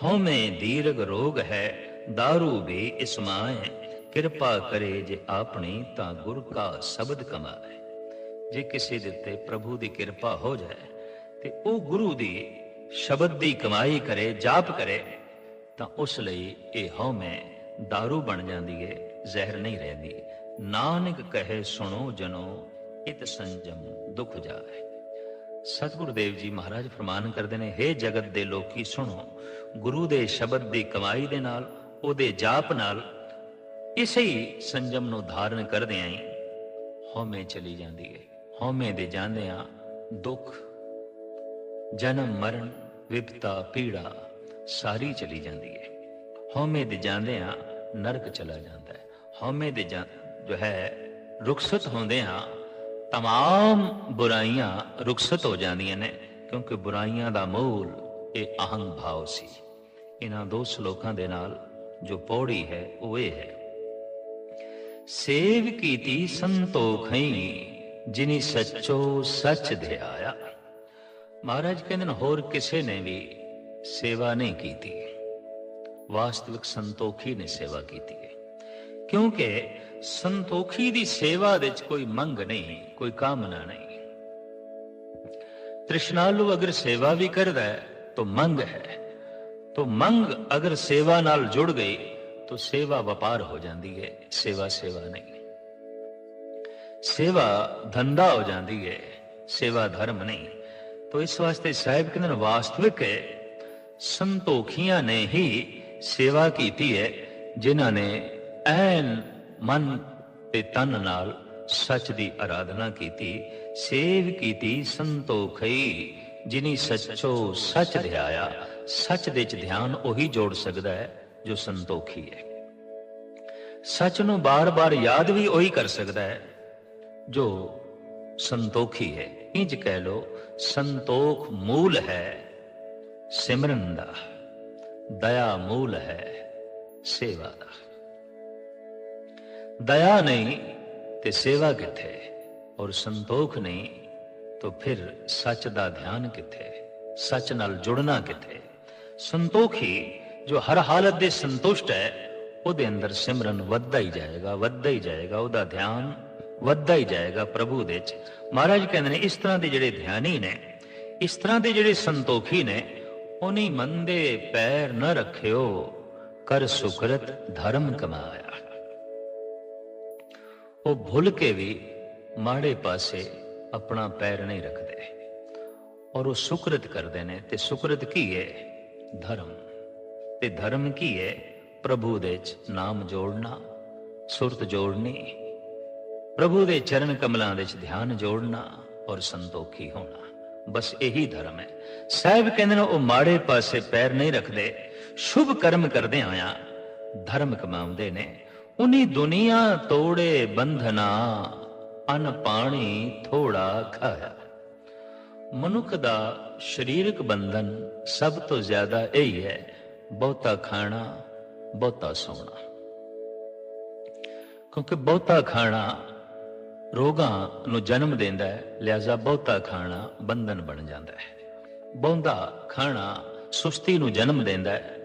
ਹਉਮੈ ਦੀਰਘ ਰੋਗ ਹੈ दारू ਵੀ ਇਸਮਾਏ ਕਿਰਪਾ ਕਰੇ ਜੇ ਆਪਣੀ ਤਾਂ ਗੁਰ ਕਾ ਸ਼ਬਦ ਕਮਾਏ ਜੇ ਕਿਸੇ ਦੇ ਉੱਤੇ ਪ੍ਰਭੂ ਦੀ ਕਿਰਪਾ ਹੋ ਜਾਏ ਤੇ ਉਹ ਗੁਰੂ ਦੀ ਸ਼ਬਦ ਦੀ ਕਮਾਈ ਕਰੇ ਜਾਪ ਕਰੇ ਤਾਂ ਉਸ ਲਈ ਇਹ ਹਉਮੈ दारू ਬਣ ਜਾਂਦੀ ਹੈ ਜ਼ਹਿਰ ਨਹੀਂ ਰਹਿੰਦੀ ਨਾਨਕ ਕਹੇ ਸੁਣੋ ਜਨੋ ਇਤ ਸੰਜਮ ਦੁਖ ਜਾਏ ਸਤਿਗੁਰੂ ਦੇਵ ਜੀ ਮਹਾਰਾਜ ਫਰਮਾਨ ਕਰਦੇ ਨੇ हे ਜਗਤ ਦੇ ਲੋਕੀ ਸੁਣੋ ਗੁਰੂ ਦੇ ਸ਼ਬਦ ਦੀ ਕਮਾਈ ਦੇ ਨਾਲ ਉਹਦੇ ਜਾਪ ਨਾਲ ਇਸੇ ਹੀ ਸੰਜਮ ਨੂੰ ਧਾਰਨ ਕਰਦੇ ਆਂ ਹਉਮੈ ਚਲੀ ਜਾਂਦੀ ਹੈ ਹਉਮੈ ਦੇ ਜਾਂਦਿਆਂ ਦੁੱਖ ਜਨਮ ਮਰਨ ਵਿਪਤਾ ਪੀੜਾ ਸਾਰੀ ਚਲੀ ਜਾਂਦੀ ਹੈ ਹਉਮੈ ਦੇ ਜਾਂਦਿਆਂ ਨਰਕ ਚਲਾ ਜਾਂਦਾ ਹੈ ਹਉਮੈ ਦੇ ਜਾਂ ਜੋ ਹੈ ਰੁਖਸਤ ਹੁੰਦਿਆਂ तमाम ਬੁਰਾਈਆਂ ਰੁਖਸਤ ਹੋ ਜਾਂਦੀਆਂ ਨੇ ਕਿਉਂਕਿ ਬੁਰਾਈਆਂ ਦਾ ਮੂਲ ਇਹ ਅਹੰ ਭਾਵ ਸੀ ਇਹਨਾਂ ਦੋ ਸ਼ਲੋਕਾਂ ਦੇ ਨਾਲ ਜੋ ਪੌੜੀ ਹੈ ਉਹ ਇਹ ਹੈ ਸੇਵ ਕੀਤੀ ਸੰਤੋਖਈ ਜਿਨੀ ਸੱਚੋ ਸੱਚ ਧਿਆਇਆ ਮਹਾਰਾਜ ਕਹਿੰਦੇ ਨੇ ਹੋਰ ਕਿਸੇ ਨੇ ਵੀ ਸੇਵਾ ਨਹੀਂ ਕੀਤੀ ਵਾਸਤਵਿਕ ਸੰਤੋਖੀ ਨੇ ਸੇਵਾ ਕੀਤੀ ਹੈ ਕਿਉਂਕਿ ਸੰਤੋਖੀ ਦੀ ਸੇਵਾ ਦੇ ਵਿੱਚ ਕੋਈ ਮੰਗ ਨਹੀਂ ਕੋਈ ਕਾਮਨਾ ਨਹੀਂ ਤ੍ਰਿਸ਼ਨਾਲੂ ਅਗਰ ਸੇਵਾ ਵੀ ਕਰਦਾ ਹੈ ਤਾਂ ਮੰਗ ਹੈ तो मंग अगर सेवा नाल जुड़ गई तो सेवा व्यापार हो जाती है सेवा सेवा नहीं सेवा धंधा हो जाती है सेवा धर्म नहीं तो इस वास्ते साहिब कहते वास्तविक है ਸੰਤੋਖੀਆਂ ਨੇ ਹੀ ਸੇਵਾ ਕੀਤੀ ਹੈ, ਜਿਨ੍ਹਾਂ ਨੇ ਐਨ ਮਨ ਤੇ ਤਨ ਨਾਲ ਸੱਚ ਦੀ ਅਰਾਧਨਾ ਕੀਤੀ, ਸੇਵ ਕੀਤੀ ਸੰਤੋਖਈ, ਜਿਨੀ ਸੱਚੋ ਸੱਚ ਧਿਆਇਆ ਸੱਚ ਦੇ ਚ ਧਿਆਨ ਉਹੀ ਜੋੜ ਸਕਦਾ ਹੈ, ਜੋ ਸੰਤੋਖੀ ਹੈ। ਸੱਚ ਨੂੰ ਬਾਰ-ਬਾਰ ਯਾਦ ਵੀ ਉਹੀ ਕਰ ਸਕਦਾ ਹੈ, ਜੋ ਸੰਤੋਖੀ ਹੈ। ਇੰਜ ਕਹਿ ਲੋ ਸੰਤੋਖ ਮੂਲ ਹੈ। ਸਿਮਰਨ ਦਾ ਦਇਆ ਮੂਲ ਹੈ ਸੇਵਾ ਦਾ ਦਇਆ ਨਹੀਂ ਤੇ ਸੇਵਾ ਕਿੱਥੇ ਔਰ ਸੰਤੋਖ ਨਹੀਂ ਤਾਂ ਫਿਰ ਸੱਚ ਦਾ ਧਿਆਨ ਕਿੱਥੇ ਸੱਚ ਨਾਲ ਜੁੜਨਾ ਕਿੱਥੇ ਸੰਤੋਖੀ ਜੋ ਹਰ ਹਾਲਤ ਦੇ ਸੰਤੁਸ਼ਟ ਹੈ ਉਹਦੇ ਅੰਦਰ ਸਿਮਰਨ ਵੱਧਦਾ ਹੀ ਜਾਏਗਾ ਵੱਧਦਾ ਹੀ ਜਾਏਗਾ ਉਹਦਾ ਧਿਆਨ ਵੱਧਦਾ ਹੀ ਜਾਏਗਾ ਪ੍ਰਭੂ ਦੇ ਚ ਮਹਾਰਾਜ ਕਹਿੰਦੇ ਨੇ ਇਸ ਤਰ੍ਹਾਂ ਦੇ ਜਿਹੜੇ ਧਿਆਨੀ ਨੇ ਇਸ ਤਰ੍ਹਾਂ ਦੇ ਜਿਹੜੇ ਸੰਤੋਖੀ ਨੇ ਉਹਨੀ ਮੰਦੇ ਪੈਰ न ਰੱਖਿਓ, ਕਰ ਸੁਕਰਤ ਧਰਮ ਕਮਾਇਆ। ਉਹ ਭੁੱਲ ਕੇ ਵੀ ਮਾੜੇ ਪਾਸੇ ਆਪਣਾ ਪੈਰ ਨਹੀਂ ਰੱਖਦੇ। ਔਰ ਉਹ ਸੁਕਰਤ ਕਰਦੇ ਨੇ, ਤੇ ਸੁਕਰਤ ਕੀ ਹੈ ਧਰਮ। ਤੇ ਧਰਮ ਕੀ ਹੈ ਪ੍ਰਭੂ ਦੇ ਚ ਨਾਮ ਜੋੜਨਾ, ਸੁਰਤ ਜੋੜਨੀ, ਪ੍ਰਭੂ ਦੇ ਚਰਨ ਕਮਲਾਂ ਵਿੱਚ ਧਿਆਨ ਜੋੜਨਾ ਔਰ ਸੰਤੋਖੀ ਹੋਣਾ। ਬਸ ਇਹੀ ਧਰਮ ਹੈ। ਸਾਹਿਬ ਕਹਿੰਦੇ ਨੇ, ਉਹ ਮਾੜੇ ਪਾਸੇ ਪੈਰ ਨਹੀਂ ਰੱਖਦੇ। ਸ਼ੁਭ ਕਰਮ ਕਰਦੇ ਆਇਆ, ਧਰਮ ਕਮਾਉਂਦੇ ਨੇ। ਉਨੀ ਦੁਨੀਆ ਤੋੜੇ ਬੰਧਨਾ, ਅਨ ਪਾਣੀ ਥੋੜਾ ਖਾਇਆ। ਮਨੁੱਖ ਦਾ ਸਰੀਰਕ ਬੰਧਨ ਸਭ ਤੋਂ ਜ਼ਿਆਦਾ ਇਹੀ ਹੈ, ਬਹੁਤਾ ਖਾਣਾ, ਬਹੁਤਾ ਸੌਣਾ। ਕਿਉਂਕਿ ਬਹੁਤਾ ਖਾਣਾ ਰੋਗਾਂ ਨੂੰ ਜਨਮ ਦਿੰਦਾ ਹੈ ਲਿਆਜ਼ਾ ਬਹੁਤਾ ਖਾਣਾ ਬੰਧਨ ਬਣ ਜਾਂਦਾ ਹੈ। ਬਹੁਤਾ ਖਾਣਾ ਸੁਸਤੀ ਨੂੰ ਜਨਮ ਦਿੰਦਾ ਹੈ,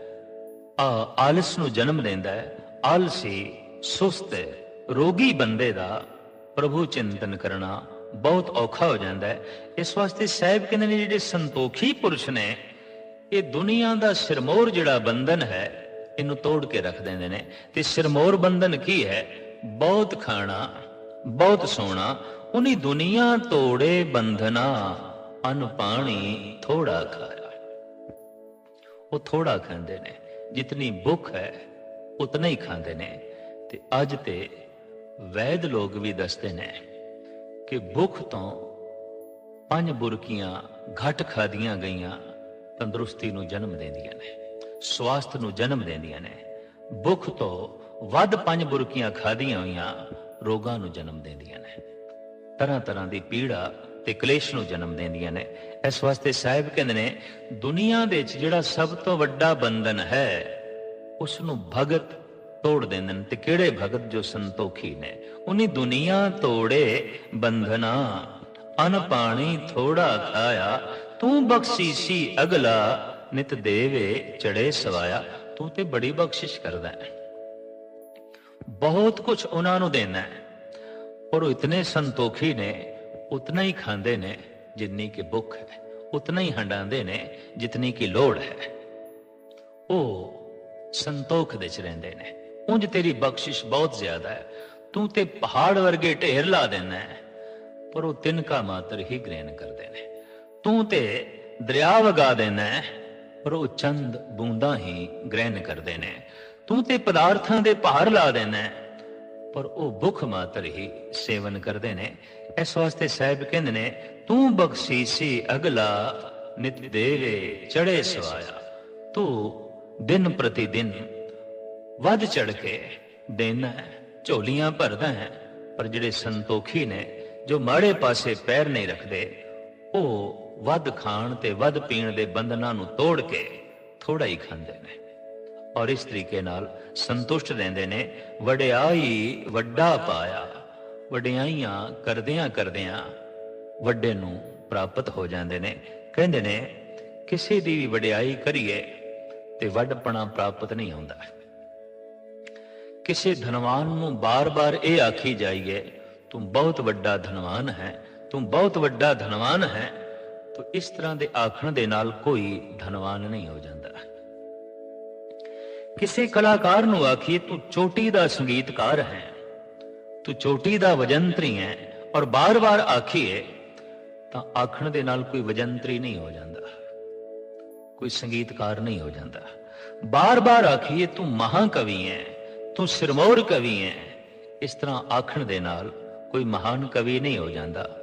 ਆ ਆਲਸ ਨੂੰ ਜਨਮ ਦਿੰਦਾ ਹੈ, ਆਲਸੀ, ਸੁਸਤ, ਰੋਗੀ ਬੰਦੇ ਦਾ ਪ੍ਰਭੂ ਚਿੰਤਨ ਕਰਨਾ ਬਹੁਤ ਔਖਾ ਹੋ ਜਾਂਦਾ ਹੈ। ਇਸ ਵਾਸਤੇ ਸਾਹਿਬ ਕਹਿੰਦੇ ਨੇ, ਜਿਹੜੇ ਸੰਤੋਖੀ ਪੁਰਸ਼ ਨੇ, ਇਹ ਦੁਨੀਆ ਦਾ ਸਿਰਮੋਰ ਜਿਹੜਾ ਬੰਧਨ ਹੈ, ਇਹਨੂੰ ਤੋੜ ਕੇ ਰੱਖ ਦਿੰਦੇ ਨੇ। ਤੇ ਸਿਰਮੋਰ ਬੰਧਨ ਕੀ ਹੈ? ਬਹੁਤ ਖਾਣਾ ਬਹੁਤ ਸੋਹਣਾ ਉਨੀ ਦੁਨੀਆ ਤੋੜੇ ਬੰਧਨਾ, ਅਨ ਪਾਣੀ ਥੋੜਾ ਖਾਇਆ। ਉਹ ਥੋੜਾ ਖਾਂਦੇ ਨੇ, ਜਿਤਨੀ ਭੁੱਖ ਹੈ, ਉਤਨਾ ਹੀ ਖਾਂਦੇ ਨੇ। ਤੇ ਅੱਜ ਤੇ ਵੈਦ ਲੋਕ ਵੀ ਦੱਸਦੇ ਨੇ ਕਿ ਭੁੱਖ ਤੋਂ ਪੰਜ ਬੁਰਕੀਆਂ ਘਟ ਖਾਦੀਆਂ ਗਈਆਂ, ਤੰਦਰੁਸਤੀ ਨੂੰ ਜਨਮ ਦਿੰਦੀਆਂ ਨੇ, ਸਵਾਸਥ ਨੂੰ ਜਨਮ ਦਿੰਦੀਆਂ ਨੇ। ਭੁੱਖ ਤੋਂ ਵੱਧ ਪੰਜ ਬੁਰਕੀਆਂ ਖਾਦੀਆਂ ਹੋਈਆਂ ਰੋਗਾਂ ਨੂੰ ਜਨਮ ਦਿੰਦੀਆਂ ਨੇ। ਤਰ੍ਹਾਂ ਤਰ੍ਹਾਂ ਦੀ ਪੀੜਾ ਤੇ ਕਲੇਸ਼ ਨੂੰ ਜਨਮ ਦਿੰਦੀਆਂ ਨੇ। ਇਸ ਵਾਸਤੇ ਸਾਹਿਬ ਕਹਿੰਦੇ ਨੇ, ਦੁਨੀਆ ਦੇ ਵਿੱਚ ਜਿਹੜਾ ਸਭ ਤੋਂ ਵੱਡਾ ਬੰਧਨ ਹੈ ਉਸ ਨੂੰ ਭਗਤ ਤੋੜ ਦਿੰਦੇ ਨੇ। ਤੇ ਕਿਹੜੇ ਭਗਤ ਜੋ ਸੰਤੋਖੀ ਨੇ? ਉਨੀ ਦੁਨੀਆ ਤੋੜੇ ਬੰਧਨਾ, ਅਨ ਪਾਣੀ ਥੋੜਾ ਖਾਇਆ, ਤੂੰ ਬਖਸ਼ੀਸੀ ਅਗਲਾ, ਨਿਤ ਦੇਵੇ ਚੜੇ ਸਵਾਇਆ। ਤੂੰ ਤੇ ਬੜੀ ਬਖਸ਼ਿਸ਼ ਕਰਦਾ ਹੈ। ਬਹੁਤ ਕੁਝ ਉਹਨਾਂ ਨੂੰ ਦੇਣਾ ਹੈ। ਔਰ ਉਹ ਇਤਨੇ ਸੰਤੋਖੀ ਨੇ ਉਤਨਾ ਹੀ ਖਾਂਦੇ ਨੇ ਜਿੰਨੀ ਕਿ ਭੁੱਖ ਹੈ। ਉਤਨਾ ਹੀ ਹੰਡਾਉਂਦੇ ਨੇ ਜਿਤਨੀ ਕਿ ਲੋੜ ਹੈ। ਉਹ ਸੰਤੋਖ ਦੇ ਚ ਰਹਿੰਦੇ ਨੇ। ਉਂਝ ਤੇਰੀ ਬਖਸ਼ਿਸ਼ ਬਹੁਤ ਜ਼ਿਆਦਾ ਹੈ। ਤੂੰ ਤੇ ਪਹਾੜ ਵਰਗੇ ਢੇਰ ਲਾ ਦੇਣਾ ਹੈ। ਪਰ ਉਹ ਤਿੰਨਕਾ ਮਾਤਰ ਹੀ ਗ੍ਰਹਿਣ ਕਰਦੇ ਨੇ। ਤੂੰ ਤੇ ਦਰਿਆ ਵਗਾ ਦੇਣਾ ਹੈ, ਪਰ ਉਹ ਚੰਦ ਬੂੰਦਾਂ ਹੀ ਗ੍ਰਹਿਣ ਕਰਦੇ ਨੇ। ਤੂੰ ਤੇ ਪਦਾਰਥਾਂ ਦੇ ਭਾਰ ਲਾ ਦੇਣਾ ਪਰ ਉਹ ਭੁੱਖ ਮਾਤਰ ਹੀ ਸੇਵਨ ਕਰਦੇ ਨੇ। ਇਸ ਵਾਸਤੇ ਸਾਹਿਬ ਕਹਿੰਦੇ ਨੇ, ਤੂੰ ਬਖਸ਼ੀਸੀ ਅਗਲਾ ਨਿਤ ਦੇਵੇ ਚੜੇ ਸਵਾਇਆ। ਤੂੰ ਦਿਨ ਪ੍ਰਤੀ ਦਿਨ ਵੱਧ ਚੜ ਕੇ ਦੇਣਾ ਝੋਲੀਆਂ ਭਰਦਾ ਹੈ। ਪਰ ਜਿਹੜੇ ਸੰਤੋਖੀ ਨੇ, ਜੋ ਮਾੜੇ ਪਾਸੇ ਪੈਰ ਨਹੀਂ ਰੱਖਦੇ, ਉਹ ਵੱਧ ਖਾਣ ਤੇ ਵੱਧ ਪੀਣ ਦੇ ਬੰਧਨਾਂ ਨੂੰ ਤੋੜ ਕੇ ਥੋੜਾ ਹੀ ਖਾਂਦੇ ਨੇ। ਔਰ ਇਸ ਤਰੀਕੇ ਨਾਲ ਸੰਤੁਸ਼ਟ ਰਹਿੰਦੇ ਨੇ। ਵਡਿਆਈ ਵੱਡਾ ਪਾਇਆ, ਵਡਿਆਈਆਂ ਕਰਦਿਆਂ ਕਰਦਿਆਂ ਵੱਡੇ ਨੂੰ ਪ੍ਰਾਪਤ ਹੋ ਜਾਂਦੇ ਨੇ। ਕਹਿੰਦੇ ਨੇ, ਕਿਸੇ ਦੀ ਵੀ ਵਡਿਆਈ ਕਰੀਏ ਤੇ ਵੱਡਪਣਾ ਪ੍ਰਾਪਤ ਨਹੀਂ ਹੁੰਦਾ। ਕਿਸੇ ਧਨਵਾਨ ਨੂੰ ਬਾਰ-ਬਾਰ ਇਹ ਆਖੀ ਜਾਈਏ, ਤੂੰ ਬਹੁਤ ਵੱਡਾ ਧਨਵਾਨ ਹੈ, ਤੂੰ ਬਹੁਤ ਵੱਡਾ ਧਨਵਾਨ ਹੈ। ਤਾਂ ਇਸ ਤਰ੍ਹਾਂ ਦੇ ਆਖਣ ਦੇ ਨਾਲ ਕੋਈ ਧਨਵਾਨ ਨਹੀਂ ਹੋ ਜਾਂਦਾ। ਕਿਸੇ ਕਲਾਕਾਰ ਨੂੰ ਆਖੀਏ, ਤੂੰ ਚੋਟੀ ਦਾ ਸੰਗੀਤਕਾਰ ਹੈ। ਤੂੰ ਚੋਟੀ ਦਾ ਵਜੰਤਰੀ ਹੈ। ਔਰ ਬਾਰ-ਬਾਰ ਆਖੀਏ, ਤਾਂ ਆਖਣ ਦੇ ਨਾਲ ਕੋਈ ਵਜੰਤਰੀ ਨਹੀਂ ਹੋ ਜਾਂਦਾ। ਕੋਈ ਸੰਗੀਤਕਾਰ ਨਹੀਂ ਹੋ ਜਾਂਦਾ। ਬਾਰ-ਬਾਰ ਆਖੀਏ, ਤੂੰ ਮਹਾਕਵੀ ਹੈ। ਤੂੰ ਸਿਰਮੌਰ ਕਵੀ ਹੈ। ਇਸ ਤਰ੍ਹਾਂ ਆਖਣ ਦੇ ਨਾਲ ਕੋਈ ਮਹਾਨ ਕਵੀ ਨਹੀਂ ਹੋ ਜਾਂਦਾ।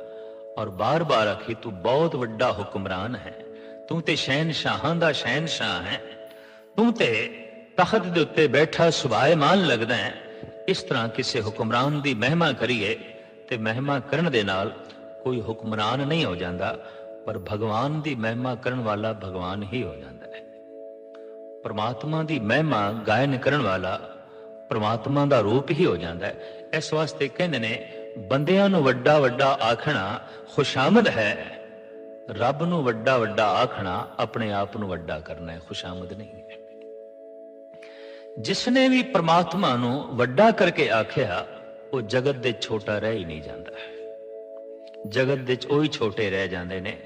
ਔਰ ਬਾਰ-ਬਾਰ ਆਖੀ ਤੂੰ ਬਹੁਤ ਵੱਡਾ ਹੁਕਮਰਾਨ ਹੈ। ਤੂੰ ਤੇ ਸ਼ਹਿਨਸ਼ਾਹਾਂ ਦਾ ਸ਼ਹਿਨਸ਼ਾਹ ਹੈ। ਤੂੰ ਤੇ ਤਖਤ ਦੇ ਉੱਤੇ ਬੈਠਾ ਸੁਭਾਏਮਾਨ ਲੱਗਦਾ ਹੈ। ਇਸ ਤਰ੍ਹਾਂ ਕਿਸੇ ਹੁਕਮਰਾਨ ਦੀ ਮਹਿਮਾ ਕਰੀਏ ਤੇ ਮਹਿਮਾ ਕਰਨ ਦੇ ਨਾਲ ਕੋਈ ਹੁਕਮਰਾਨ ਨਹੀਂ ਹੋ ਜਾਂਦਾ, ਪਰ ਭਗਵਾਨ ਦੀ ਮਹਿਮਾ ਕਰਨ ਵਾਲਾ ਭਗਵਾਨ ਹੀ ਹੋ ਜਾਂਦਾ ਹੈ। ਪਰਮਾਤਮਾ ਦੀ ਮਹਿਮਾ ਗਾਇਨ ਕਰਨ ਵਾਲਾ ਪਰਮਾਤਮਾ ਦਾ ਰੂਪ ਹੀ ਹੋ ਜਾਂਦਾ ਹੈ। ਇਸ ਵਾਸਤੇ ਕਹਿੰਦੇ ਨੇ, ਬੰਦਿਆਂ ਨੂੰ ਵੱਡਾ ਵੱਡਾ ਆਖਣਾ ਖੁਸ਼ਾਮਦ ਹੈ, ਰੱਬ ਨੂੰ ਵੱਡਾ ਵੱਡਾ ਆਖਣਾ ਆਪਣੇ ਆਪ ਨੂੰ ਵੱਡਾ ਕਰਨਾ ਹੈ ਖੁਸ਼ਾਮਦ ਨਹੀਂ ਜਿਸ ਨੇ ਵੀ ਪ੍ਰਮਾਤਮਾ ਨੂੰ ਵੱਡਾ ਕਰਕੇ ਆਖਿਆ, ਉਹ ਜਗਤ ਦੇ ਛੋਟਾ ਰਹਿ ਹੀ ਨਹੀਂ ਜਾਂਦਾ। ਜਗਤ ਦੇ ਚ ਉਹੀ ਛੋਟੇ ਰਹਿ ਜਾਂਦੇ ਨੇ,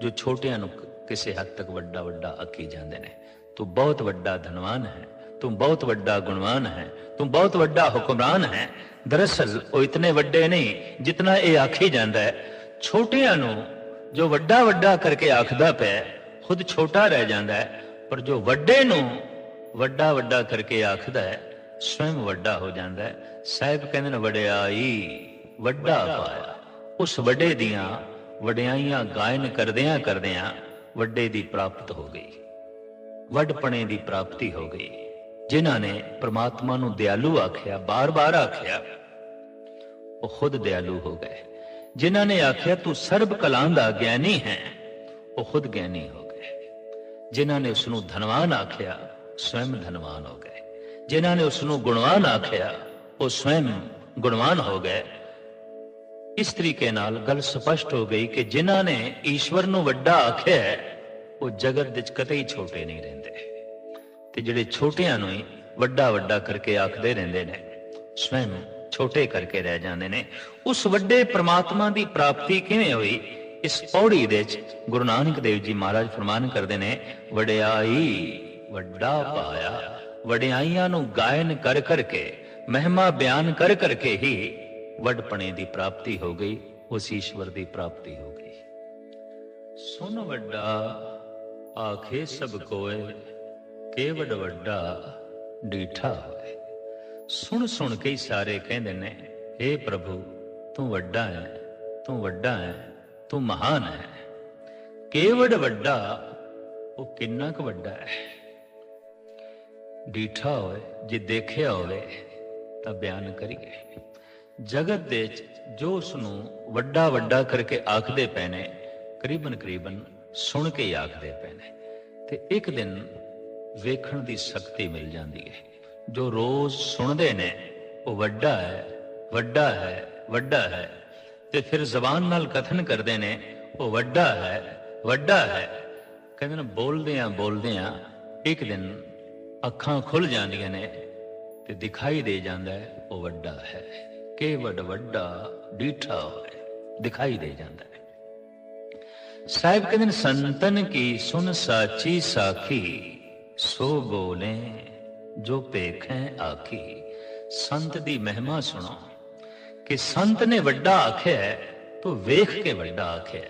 ਜੋ ਛੋਟਿਆਂ ਨੂੰ ਕਿਸੇ ਹੱਦ ਤੱਕ ਵੱਡਾ ਵੱਡਾ ਆਖੀ ਜਾਂਦੇ ਨੇ। ਤੂੰ ਬਹੁਤ ਵੱਡਾ ਧਨਵਾਨ ਹੈ, ਤੂੰ ਬਹੁਤ ਵੱਡਾ ਗੁਣਵਾਨ ਹੈ, ਤੂੰ ਬਹੁਤ ਵੱਡਾ ਹੁਕਮਰਾਨ ਹੈ। ਦਰਅਸਲ ਉਹ ਇਤਨੇ ਵੱਡੇ ਨਹੀਂ ਜਿਤਨਾ ਇਹ ਆਖੀ ਜਾਂਦਾ ਹੈ। ਛੋਟਿਆਂ ਨੂੰ ਜੋ ਵੱਡਾ ਵੱਡਾ ਕਰਕੇ ਆਖਦਾ ਪਿਆ, ਖੁਦ ਛੋਟਾ ਰਹਿ ਜਾਂਦਾ ਹੈ, ਪਰ ਜੋ ਵੱਡੇ ਨੂੰ ਵੱਡਾ ਵੱਡਾ ਕਰਕੇ ਆਖਦਾ ਹੈ ਸਵੈਮ ਵੱਡਾ ਹੋ ਜਾਂਦਾ ਹੈ। ਸਾਹਿਬ ਕਹਿੰਦੇ ਨੇ, ਵਡਿਆਈ ਵੱਡਾ ਪਾਇਆ। ਉਸ ਵੱਡੇ ਦੀਆਂ ਵਡਿਆਈਆਂ ਗਾਇਨ ਕਰਦਿਆਂ ਕਰਦਿਆਂ ਵੱਡੇ ਦੀ ਪ੍ਰਾਪਤ ਹੋ ਗਈ। ਵੱਡਪਣੇ ਦੀ ਪ੍ਰਾਪਤੀ ਹੋ ਗਈ। ਜਿਨ੍ਹਾਂ ਨੇ ਪ੍ਰਮਾਤਮਾ ਨੂੰ ਦਿਆਲੂ ਆਖਿਆ, ਬਾਰ-ਬਾਰ ਆਖਿਆ, ਉਹ ਖੁਦ ਦਿਆਲੂ ਹੋ ਗਏ। ਜਿਨ੍ਹਾਂ ਨੇ ਆਖਿਆ, ਤੂੰ ਸਰਬ ਕਲਾਂ ਦਾ ਗਿਆਨੀ ਹੈ, ਉਹ ਖੁਦ ਗਿਆਨੀ ਹੋ ਗਏ। ਜਿਨ੍ਹਾਂ ਨੇ ਉਸ ਨੂੰ ਧਨਵਾਨ ਆਖਿਆ ਸਵੈਮ ਧਨਵਾਨ ਹੋ ਗਏ ਜਿਨ੍ਹਾਂ ਨੇ ਉਸ ਨੂੰ ਗੁਣਵਾਨ ਆਖਿਆ ਉਹ ਸਵੈਮ ਗੁਣਵਾਨ ਹੋ ਗਏ ਇਸ ਤਰੀਕੇ ਨਾਲ ਗੱਲ ਸਪਸ਼ਟ ਹੋ ਗਈ ਕਿ ਜਿਨ੍ਹਾਂ ਨੇ ਈਸ਼ਵਰ ਨੂੰ ਵੱਡਾ ਆਖਿਆ ਉਹ ਜਗਤ ਵਿੱਚ ਕਦੇ ਹੀ ਛੋਟੇ ਨਹੀਂ ਰਹਿੰਦੇ ਤੇ ਜਿਹੜੇ ਛੋਟਿਆਂ ਨੂੰ ਹੀ ਵੱਡਾ ਵੱਡਾ ਕਰਕੇ ਆਖਦੇ ਰਹਿੰਦੇ ਨੇ ਸਵੈਮ ਛੋਟੇ ਕਰਕੇ ਰਹਿ ਜਾਂਦੇ ਨੇ ਉਸ ਵੱਡੇ ਪ੍ਰਮਾਤਮਾ ਦੀ ਪ੍ਰਾਪਤੀ ਕਿਵੇਂ ਹੋਈ ਇਸ ਪੌੜੀ ਦੇ ਵਿੱਚ ਗੁਰੂ ਨਾਨਕ ਦੇਵ ਜੀ ਮਹਾਰਾਜ ਫਰਮਾਨ ਕਰਦੇ ਨੇ ਵਡਿਆਈ ਵੱਡਾ ਪਾਇਆ। ਵਡਿਆਈਆਂ ਨੂੰ ਗਾਇਨ ਕਰ ਕਰਕੇ, ਮਹਿਮਾ ਬਿਆਨ ਕਰ ਕਰਕੇ ਹੀ ਵੱਡਪਣੇ ਦੀ ਪ੍ਰਾਪਤੀ ਹੋ ਗਈ, ਉਸ ਈਸ਼ਵਰ ਦੀ ਪ੍ਰਾਪਤੀ ਹੋ ਗਈ। ਸੁਨ ਵੱਡਾ, ਆਖੇ ਸਭ ਕੋਏ ਕੇਵਡ ਵੱਡਾ ਡੀਠਾ ਹੋਏ। ਸੁਣ ਸੁਣ ਕੇ ਸਾਰੇ ਕਹਿੰਦੇ ਨੇ ਏ ਪ੍ਰਭੂ, ਤੂੰ ਵੱਡਾ ਹੈ ਤੂੰ ਵੱਡਾ ਹੈ ਤੂੰ ਮਹਾਨ ਹੈ ਕੇਵਡ ਵੱਡਾ, ਉਹ ਕਿੰਨਾ ਕੁ ਵੱਡਾ ਹੈ ਡੀਠਾ ਹੋਵੇ ਜੇ ਦੇਖਿਆ ਹੋਵੇ, ਤਾਂ ਬਿਆਨ ਕਰੀਏ। ਜਗਤ ਦੇ ਜੋ ਉਸ ਨੂੰ ਵੱਡਾ ਵੱਡਾ ਕਰਕੇ ਆਖਦੇ ਪਏ ਨੇ, ਕਰੀਬਨ ਕਰੀਬਨ ਸੁਣ ਕੇ ਹੀ ਆਖਦੇ ਪਏ ਨੇ। ਤੇ ਇੱਕ ਦਿਨ ਵੇਖਣ ਦੀ ਸ਼ਕਤੀ ਮਿਲ ਜਾਂਦੀ ਹੈ। ਜੋ ਰੋਜ਼ ਸੁਣਦੇ ਨੇ, ਉਹ ਵੱਡਾ ਹੈ ਵੱਡਾ ਹੈ ਵੱਡਾ ਹੈ। ਤੇ ਫਿਰ ਜ਼ਬਾਨ ਨਾਲ ਕਥਨ ਕਰਦੇ ਨੇ, ਉਹ ਵੱਡਾ ਹੈ ਵੱਡਾ ਹੈ। ਕਹਿੰਦੇ ਨੇ, ਬੋਲਦਿਆਂ ਬੋਲਦਿਆਂ ਇੱਕ ਦਿਨ ਅੱਖਾਂ ਖੁੱਲ ਜਾਂਦੀਆਂ ਨੇ ਤੇ ਦਿਖਾਈ ਦੇ ਜਾਂਦਾ ਹੈ, ਉਹ ਵੱਡਾ ਹੈ। ਕਿ ਵੱਡ ਵੱਡਾ ਡੀਠਾ ਹੋਏ, ਦਿਖਾਈ ਦੇ ਜਾਂਦਾ ਹੈ। ਸਾਹਿਬ ਕਹਿੰਦੇ ਨੇ, ਸੰਤਨ ਕੀ ਸੁਨ ਸਾਚੀ ਸਾਖੀ, ਸੋ ਬੋਲੇ ਜੋ ਪੇਖੈ ਆਖੀ। ਸੰਤ ਦੀ ਮਹਿਮਾ ਸੁਣੋ, ਕਿ ਸੰਤ ਨੇ ਵੱਡਾ ਆਖਿਆ ਹੈ, ਤੋ ਵੇਖ ਕੇ ਵੱਡਾ ਆਖਿਆ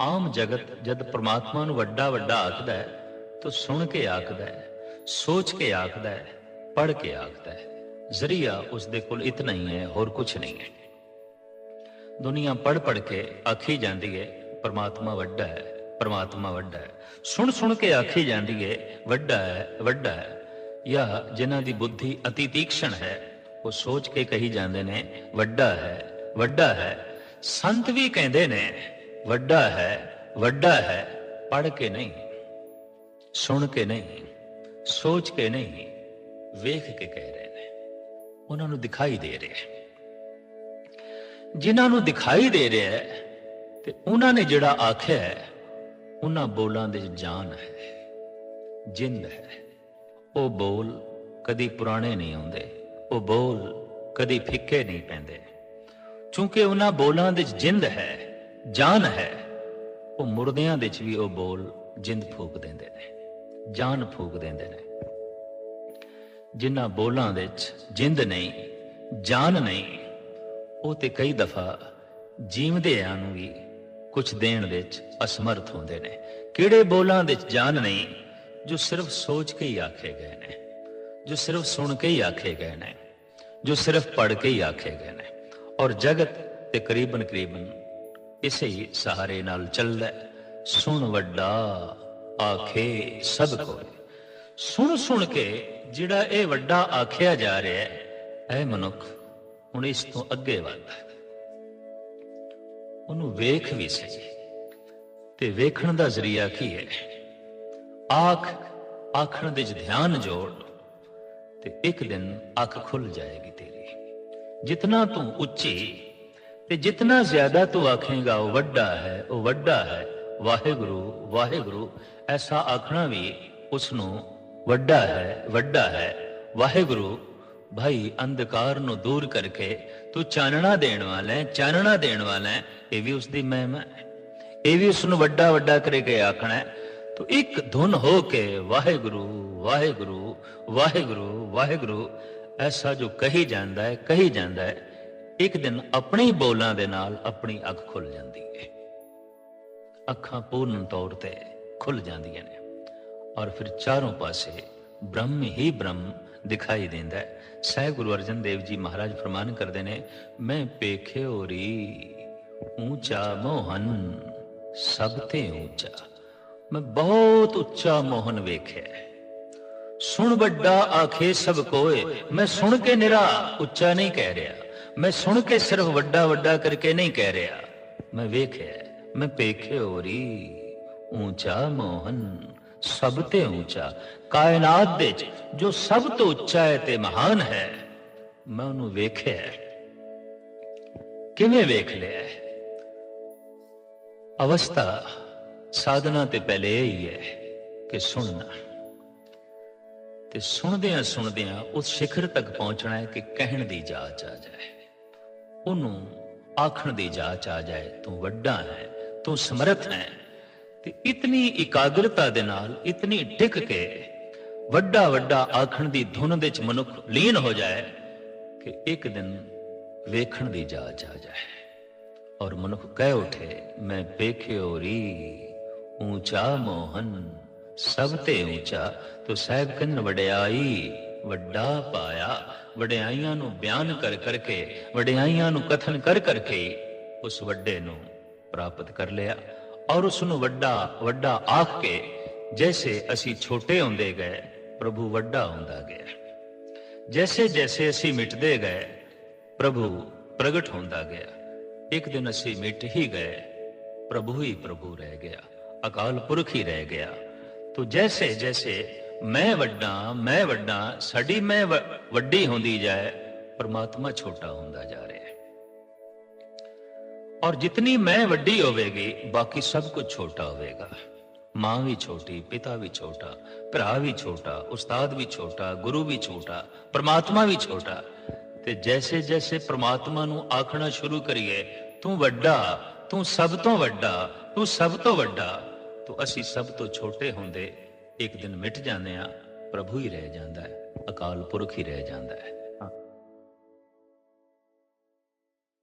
ਆਮ ਜਗਤ ਜਦ ਪ੍ਰਮਾਤਮਾ ਨੂੰ ਵੱਡਾ ਵੱਡਾ ਆਖਦਾ ਹੈ, ਤਾਂ ਸੁਣ ਕੇ ਆਖਦਾ ਹੈ। ਸੋਚ ਕੇ ਆਖਦਾ ਹੈ ਪੜ ਕੇ ਆਖਦਾ ਹੈ। ਜ਼ਰੀਆ ਉਸ ਦੇ ਕੋਲ ਇਤਨਾ ਹੀ ਹੈ, ਹੋਰ ਕੁਝ ਨਹੀਂ ਹੈ। ਦੁਨੀਆ ਪੜ ਪੜ ਕੇ ਆਖੀ ਜਾਂਦੀ ਹੈ, ਪਰਮਾਤਮਾ ਵੱਡਾ ਹੈ, ਪਰਮਾਤਮਾ ਵੱਡਾ ਹੈ। ਸੁਣ ਸੁਣ ਕੇ ਆਖੀ ਜਾਂਦੀ ਹੈ, ਵੱਡਾ ਹੈ ਵੱਡਾ ਹੈ। ਜਾਂ ਜਿਨ੍ਹਾਂ ਦੀ ਬੁੱਧੀ ਅਤੀ ਤੀਕਸ਼ਣ ਹੈ, ਉਹ ਸੋਚ ਕੇ ਕਹੀ ਜਾਂਦੇ ਨੇ, ਵੱਡਾ ਹੈ ਵੱਡਾ ਹੈ। ਸੰਤ ਵੀ ਕਹਿੰਦੇ ਨੇ, ਵੱਡਾ ਹੈ ਵੱਡਾ ਹੈ ਪੜ ਕੇ ਨਹੀਂ, ਸੁਣ ਕੇ ਨਹੀਂ। ਸੋਚ ਕੇ ਨਹੀਂ, ਵੇਖ ਕੇ ਕਹਿ ਰਹੇ ਨੇ। ਉਹਨਾਂ ਨੂੰ ਦਿਖਾਈ ਦੇ ਰਿਹਾ ਹੈ। ਜਿਨ੍ਹਾਂ ਨੂੰ ਦਿਖਾਈ ਦੇ ਰਿਹਾ ਹੈ ਤੇ ਉਹਨਾਂ ਨੇ ਜਿਹੜਾ ਆਖਿਆ ਹੈ, ਉਹਨਾਂ ਬੋਲਾਂ ਦੇ ਜਾਨ ਹੈ, ਜਿੰਦ ਹੈ। ਉਹ ਬੋਲ ਕਦੀ ਪੁਰਾਣੇ ਨਹੀਂ ਆਉਂਦੇ, ਉਹ ਬੋਲ ਕਦੀ ਫਿੱਕੇ ਨਹੀਂ ਪੈਂਦੇ। ਕਿਉਂਕਿ ਉਹਨਾਂ ਬੋਲਾਂ ਦੇ ਜਿੰਦ ਹੈ, ਜਾਨ ਹੈ, ਉਹ ਮੁਰਦਿਆਂ ਦੇ 'ਚ ਵੀ ਉਹ ਬੋਲ ਜਿੰਦ ਫੂਕ ਦਿੰਦੇ ਨੇ। ਜਾਨ ਫੂਕ ਦਿੰਦੇ ਨੇ। ਜਿਨ੍ਹਾਂ ਬੋਲਾਂ ਵਿੱਚ ਜਿੰਦ ਨਹੀਂ, ਜਾਨ ਨਹੀਂ, ਉਹ ਤੇ ਕਈ ਦਫਾ ਜੀਵਦਿਆਂ ਨੂੰ ਵੀ ਕੁਝ ਦੇਣ ਵਿੱਚ ਅਸਮਰਥ ਹੁੰਦੇ ਨੇ। ਕਿਹੜੇ ਬੋਲਾਂ ਵਿੱਚ ਜਾਨ ਨਹੀਂ, ਜੋ ਸਿਰਫ ਸੋਚ ਕੇ ਹੀ ਆਖੇ ਗਏ ਨੇ, ਜੋ ਸਿਰਫ ਸੁਣ ਕੇ ਹੀ ਆਖੇ ਗਏ ਨੇ, ਜੋ ਸਿਰਫ ਪੜ ਕੇ ਹੀ ਆਖੇ ਗਏ ਨੇ। ਔਰ ਜਗਤ ਤੇ ਕਰੀਬਨ ਕਰੀਬਨ ਇਸੇ ਹੀ ਸਹਾਰੇ ਨਾਲ ਚੱਲਦਾ ਸੁਣ ਵੱਡਾ ਆਖੇ, ਸਭ ਕੋਏ ਸੁਣ ਸੁਣ ਕੇ ਜਿਹੜਾ ਇਹ ਵੱਡਾ ਆਖਿਆ ਜਾ ਰਿਹਾ ਹੈ ਐ ਮਨੁੱਖ ਹੁਣ ਇਸ ਤੋਂ ਅੱਗੇ ਵੱਧਦਾ ਉਹਨੂੰ ਵੇਖ ਵੀ ਸਹੀ ਤੇ ਵੇਖਣ ਦਾ ਜ਼ਰੀਆ ਕੀ ਹੈ? ਆਖ, ਆਖਣ ਦੇ ਧਿਆਨ ਜੋੜ ਤੇ ਇੱਕ ਦਿਨ ਅੱਖ ਖੁੱਲ ਜਾਏਗੀ ਤੇਰੀ। ਜਿਤਨਾ ਤੂੰ ਉੱਚੀ ਤੇ ਜਿਤਨਾ ਜ਼ਿਆਦਾ ਤੂੰ ਆਖੇਗਾ, ਉਹ ਵੱਡਾ ਹੈ, ਉਹ ਵੱਡਾ ਹੈ। ਵਾਹਿਗੁਰੂ ਵਾਹਿਗੁਰੂ ਐਸਾ ਆਖਣਾ ਵੀ ਉਸ ਨੂੰ ਵੱਡਾ ਹੈ ਵੱਡਾ ਹੈ। ਵਾਹਿਗੁਰੂ, ਭਾਈ ਅੰਧਕਾਰ ਨੂੰ ਦੂਰ ਕਰਕੇ ਤੂੰ ਚਾਨਣਾ ਦੇਣ ਵਾਲਾ ਹੈ, ਚਾਨਣਾ ਦੇਣ ਵਾਲਾ ਹੈ। ਇਹ ਵੀ ਉਸ ਦੀ ਮਹਿਮਾ ਹੈ। ਇਹ ਵੀ ਉਸ ਨੂੰ ਵੱਡਾ ਵੱਡਾ ਕਰਕੇ ਆਖਣਾ ਹੈ। ਤੋ ਇੱਕ ਧੁਨ ਹੋ ਕੇ ਵਾਹਿਗੁਰੂ ਵਾਹਿਗੁਰੂ ਵਾਹਿਗੁਰੂ ਵਾਹਿਗੁਰੂ, ਐਸਾ ਜੋ ਕਹੀ ਜਾਂਦਾ ਹੈ, ਕਹੀ ਜਾਂਦਾ ਹੈ, ਇੱਕ ਦਿਨ ਆਪਣੀ ਬੋਲਾਂ ਦੇ ਨਾਲ ਆਪਣੀ ਅੱਖ ਖੁੱਲ ਜਾਂਦੀ ਹੈ। ਅੱਖਾਂ ਪੂਰਨ ਤੌਰ ਤੇ ਖੁੱਲ ਜਾਂਦੀਆਂ ਨੇ ਔਰ ਫਿਰ ਚਾਰੋਂ ਪਾਸੇ ਬ੍ਰਹਮ ਹੀ ਬ੍ਰਹਮ ਦਿਖਾਈ ਦਿੰਦਾ ਹੈ ਸਹਿ ਗੁਰੂ ਅਰਜਨ ਦੇਵ ਜੀ ਮਹਾਰਾਜ ਫਰਮਾਨ ਕਰਦੇ ਨੇ ਮੈਂ ਪੇਖਿਓ ਰੀ ਉੱਚਾ ਮੋਹਨ ਸਭ ਤੇ ਉੱਚਾ ਮੈਂ ਬਹੁਤ ਉੱਚਾ ਮੋਹਨ ਵੇਖਿਆ ਹੈ। ਸੁਣ ਵੱਡਾ ਆਖੇ ਸਭ ਕੋਏ ਮੈਂ ਸੁਣ ਕੇ ਨਿਰਾ ਉੱਚਾ ਨਹੀਂ ਕਹਿ ਰਿਹਾ ਮੈਂ ਸੁਣ ਕੇ ਸਿਰਫ ਵੱਡਾ ਵੱਡਾ ਕਰਕੇ ਨਹੀਂ ਕਹਿ ਰਿਹਾ ਮੈਂ ਵੇਖਿਆ ਮੈਂ ਪੇਖਿਓ ਰੀ ਉੱਚਾ ਮੋਹਨ, ਸਭ ਤੇ ਉੱਚਾ ਕਾਇਨਾਤ ਦੇ ਵਿੱਚ ਜੋ ਸਭ ਤੋਂ ਉੱਚਾ ਹੈ ਤੇ ਮਹਾਨ ਹੈ। ਮੈਂ ਉਹਨੂੰ ਵੇਖਿਆ ਕਿਵੇਂ ਵੇਖ ਲਿਆ ਅਵਸਥਾ ਸਾਧਨਾ ਤੇ ਪਹਿਲੇ ਇਹ ਹੀ ਹੈ ਕਿ ਸੁਣਨਾ। ਤੇ ਸੁਣਦਿਆਂ ਸੁਣਦਿਆਂ ਉਸ ਸਿਖਰ ਤੱਕ ਪਹੁੰਚਣਾ ਹੈ ਕਿ ਕਹਿਣ ਦੀ ਜਾਚ ਆ ਜਾਏ। ਉਹਨੂੰ ਆਖਣ ਦੀ ਜਾਚ ਆ ਜਾਏ, ਤੂੰ ਵੱਡਾ ਹੈ, ਤੂੰ ਸਮਰੱਥ ਹੈ। ਤੇ ਇਤਨੀ ਇਕਾਗਰਤਾ ਦੇ ਨਾਲ, ਇਤਨੀ ਟਿਕ ਕੇ ਵੱਡਾ ਵੱਡਾ ਆਖਣ ਦੀ ਧੁਨ ਦੇ ਵਿੱਚ ਮਨੁੱਖ ਲੀਨ ਹੋ ਜਾਏ ਕਿ ਇੱਕ ਦਿਨ ਵੇਖਣ ਦੀ ਜਾਚ ਆ ਜਾਏ। ਔਰ ਮਨੁੱਖ ਕਹਿ ਉਠੇ, ਮੈਂ ਵੇਖਿਓ ਰੀ, ਊਚਾ ਮੋਹਨ, ਸਭ ਤੇ ਊਚਾ, ਤੋ ਸਹਿਬ ਕੰਨ ਵਡਿਆਈ, ਵੱਡਾ ਪਾਇਆ, ਵਡਿਆਈਆਂ ਨੂੰ ਬਿਆਨ ਕਰ ਕਰਕੇ, ਵਡਿਆਈਆਂ ਨੂੰ ਕਥਨ ਕਰ ਕਰਕੇ ਉਸ ਵੱਡੇ ਨੂੰ ਪ੍ਰਾਪਤ ਕਰ ਲਿਆ। ਔਰ ਉਸ ਨੂੰ ਵੱਡਾ ਵੱਡਾ ਆਖ ਕੇ ਜੈਸੇ ਅਸੀਂ ਛੋਟੇ ਹੁੰਦੇ ਗਏ, ਪ੍ਰਭੂ ਵੱਡਾ ਹੁੰਦਾ ਗਿਆ। ਜੈਸੇ ਜੈਸੇ ਅਸੀਂ ਮਿਟਦੇ ਗਏ, ਪ੍ਰਭੂ ਪ੍ਰਗਟ ਹੁੰਦਾ ਗਿਆ। ਇੱਕ ਦਿਨ ਅਸੀਂ ਮਿਟ ਹੀ ਗਏ, ਪ੍ਰਭੂ ਹੀ ਪ੍ਰਭੂ ਰਹਿ ਗਿਆ, ਅਕਾਲ ਪੁਰਖ ਹੀ ਰਹਿ ਗਿਆ। ਤੋ ਜੈਸੇ ਜੈਸੇ ਮੈਂ ਵੱਡਾ ਮੈਂ ਵੱਡਾ, ਸਾਡੀ ਮੈਂ ਵੱਡੀ ਹੁੰਦੀ ਜਾਏ, ਪਰਮਾਤਮਾ ਛੋਟਾ ਹੁੰਦਾ ਜਾ ਰਿਹਾ। ਔਰ ਜਿਤਨੀ ਮੈਂ ਵੱਡੀ ਹੋਵੇਗੀ, ਬਾਕੀ ਸਭ ਕੁਝ ਛੋਟਾ ਹੋਵੇਗਾ। ਮਾਂ ਵੀ ਛੋਟੀ, ਪਿਤਾ ਵੀ ਛੋਟਾ, ਭਰਾ ਵੀ ਛੋਟਾ, ਉਸਤਾਦ ਵੀ ਛੋਟਾ, ਗੁਰੂ ਵੀ ਛੋਟਾ, ਪਰਮਾਤਮਾ ਵੀ ਛੋਟਾ। ਤੇ ਜੈਸੇ ਜੈਸੇ ਪ੍ਰਮਾਤਮਾ ਨੂੰ ਆਖਣਾ ਸ਼ੁਰੂ ਕਰੀਏ, ਤੂੰ ਵੱਡਾ, ਤੂੰ ਸਭ ਤੋਂ ਵੱਡਾ, ਤੂੰ ਸਭ ਤੋਂ ਵੱਡਾ, ਤੂੰ ਅਸੀਂ ਸਭ ਤੋਂ ਛੋਟੇ ਹੁੰਦੇ, ਇੱਕ ਦਿਨ ਮਿਟ ਜਾਂਦੇ ਆ ਪ੍ਰਭੂ ਹੀ ਰਹਿ ਜਾਂਦਾ ਹੈ, ਅਕਾਲ ਪੁਰਖ ਹੀ ਰਹਿ ਜਾਂਦਾ ਹੈ।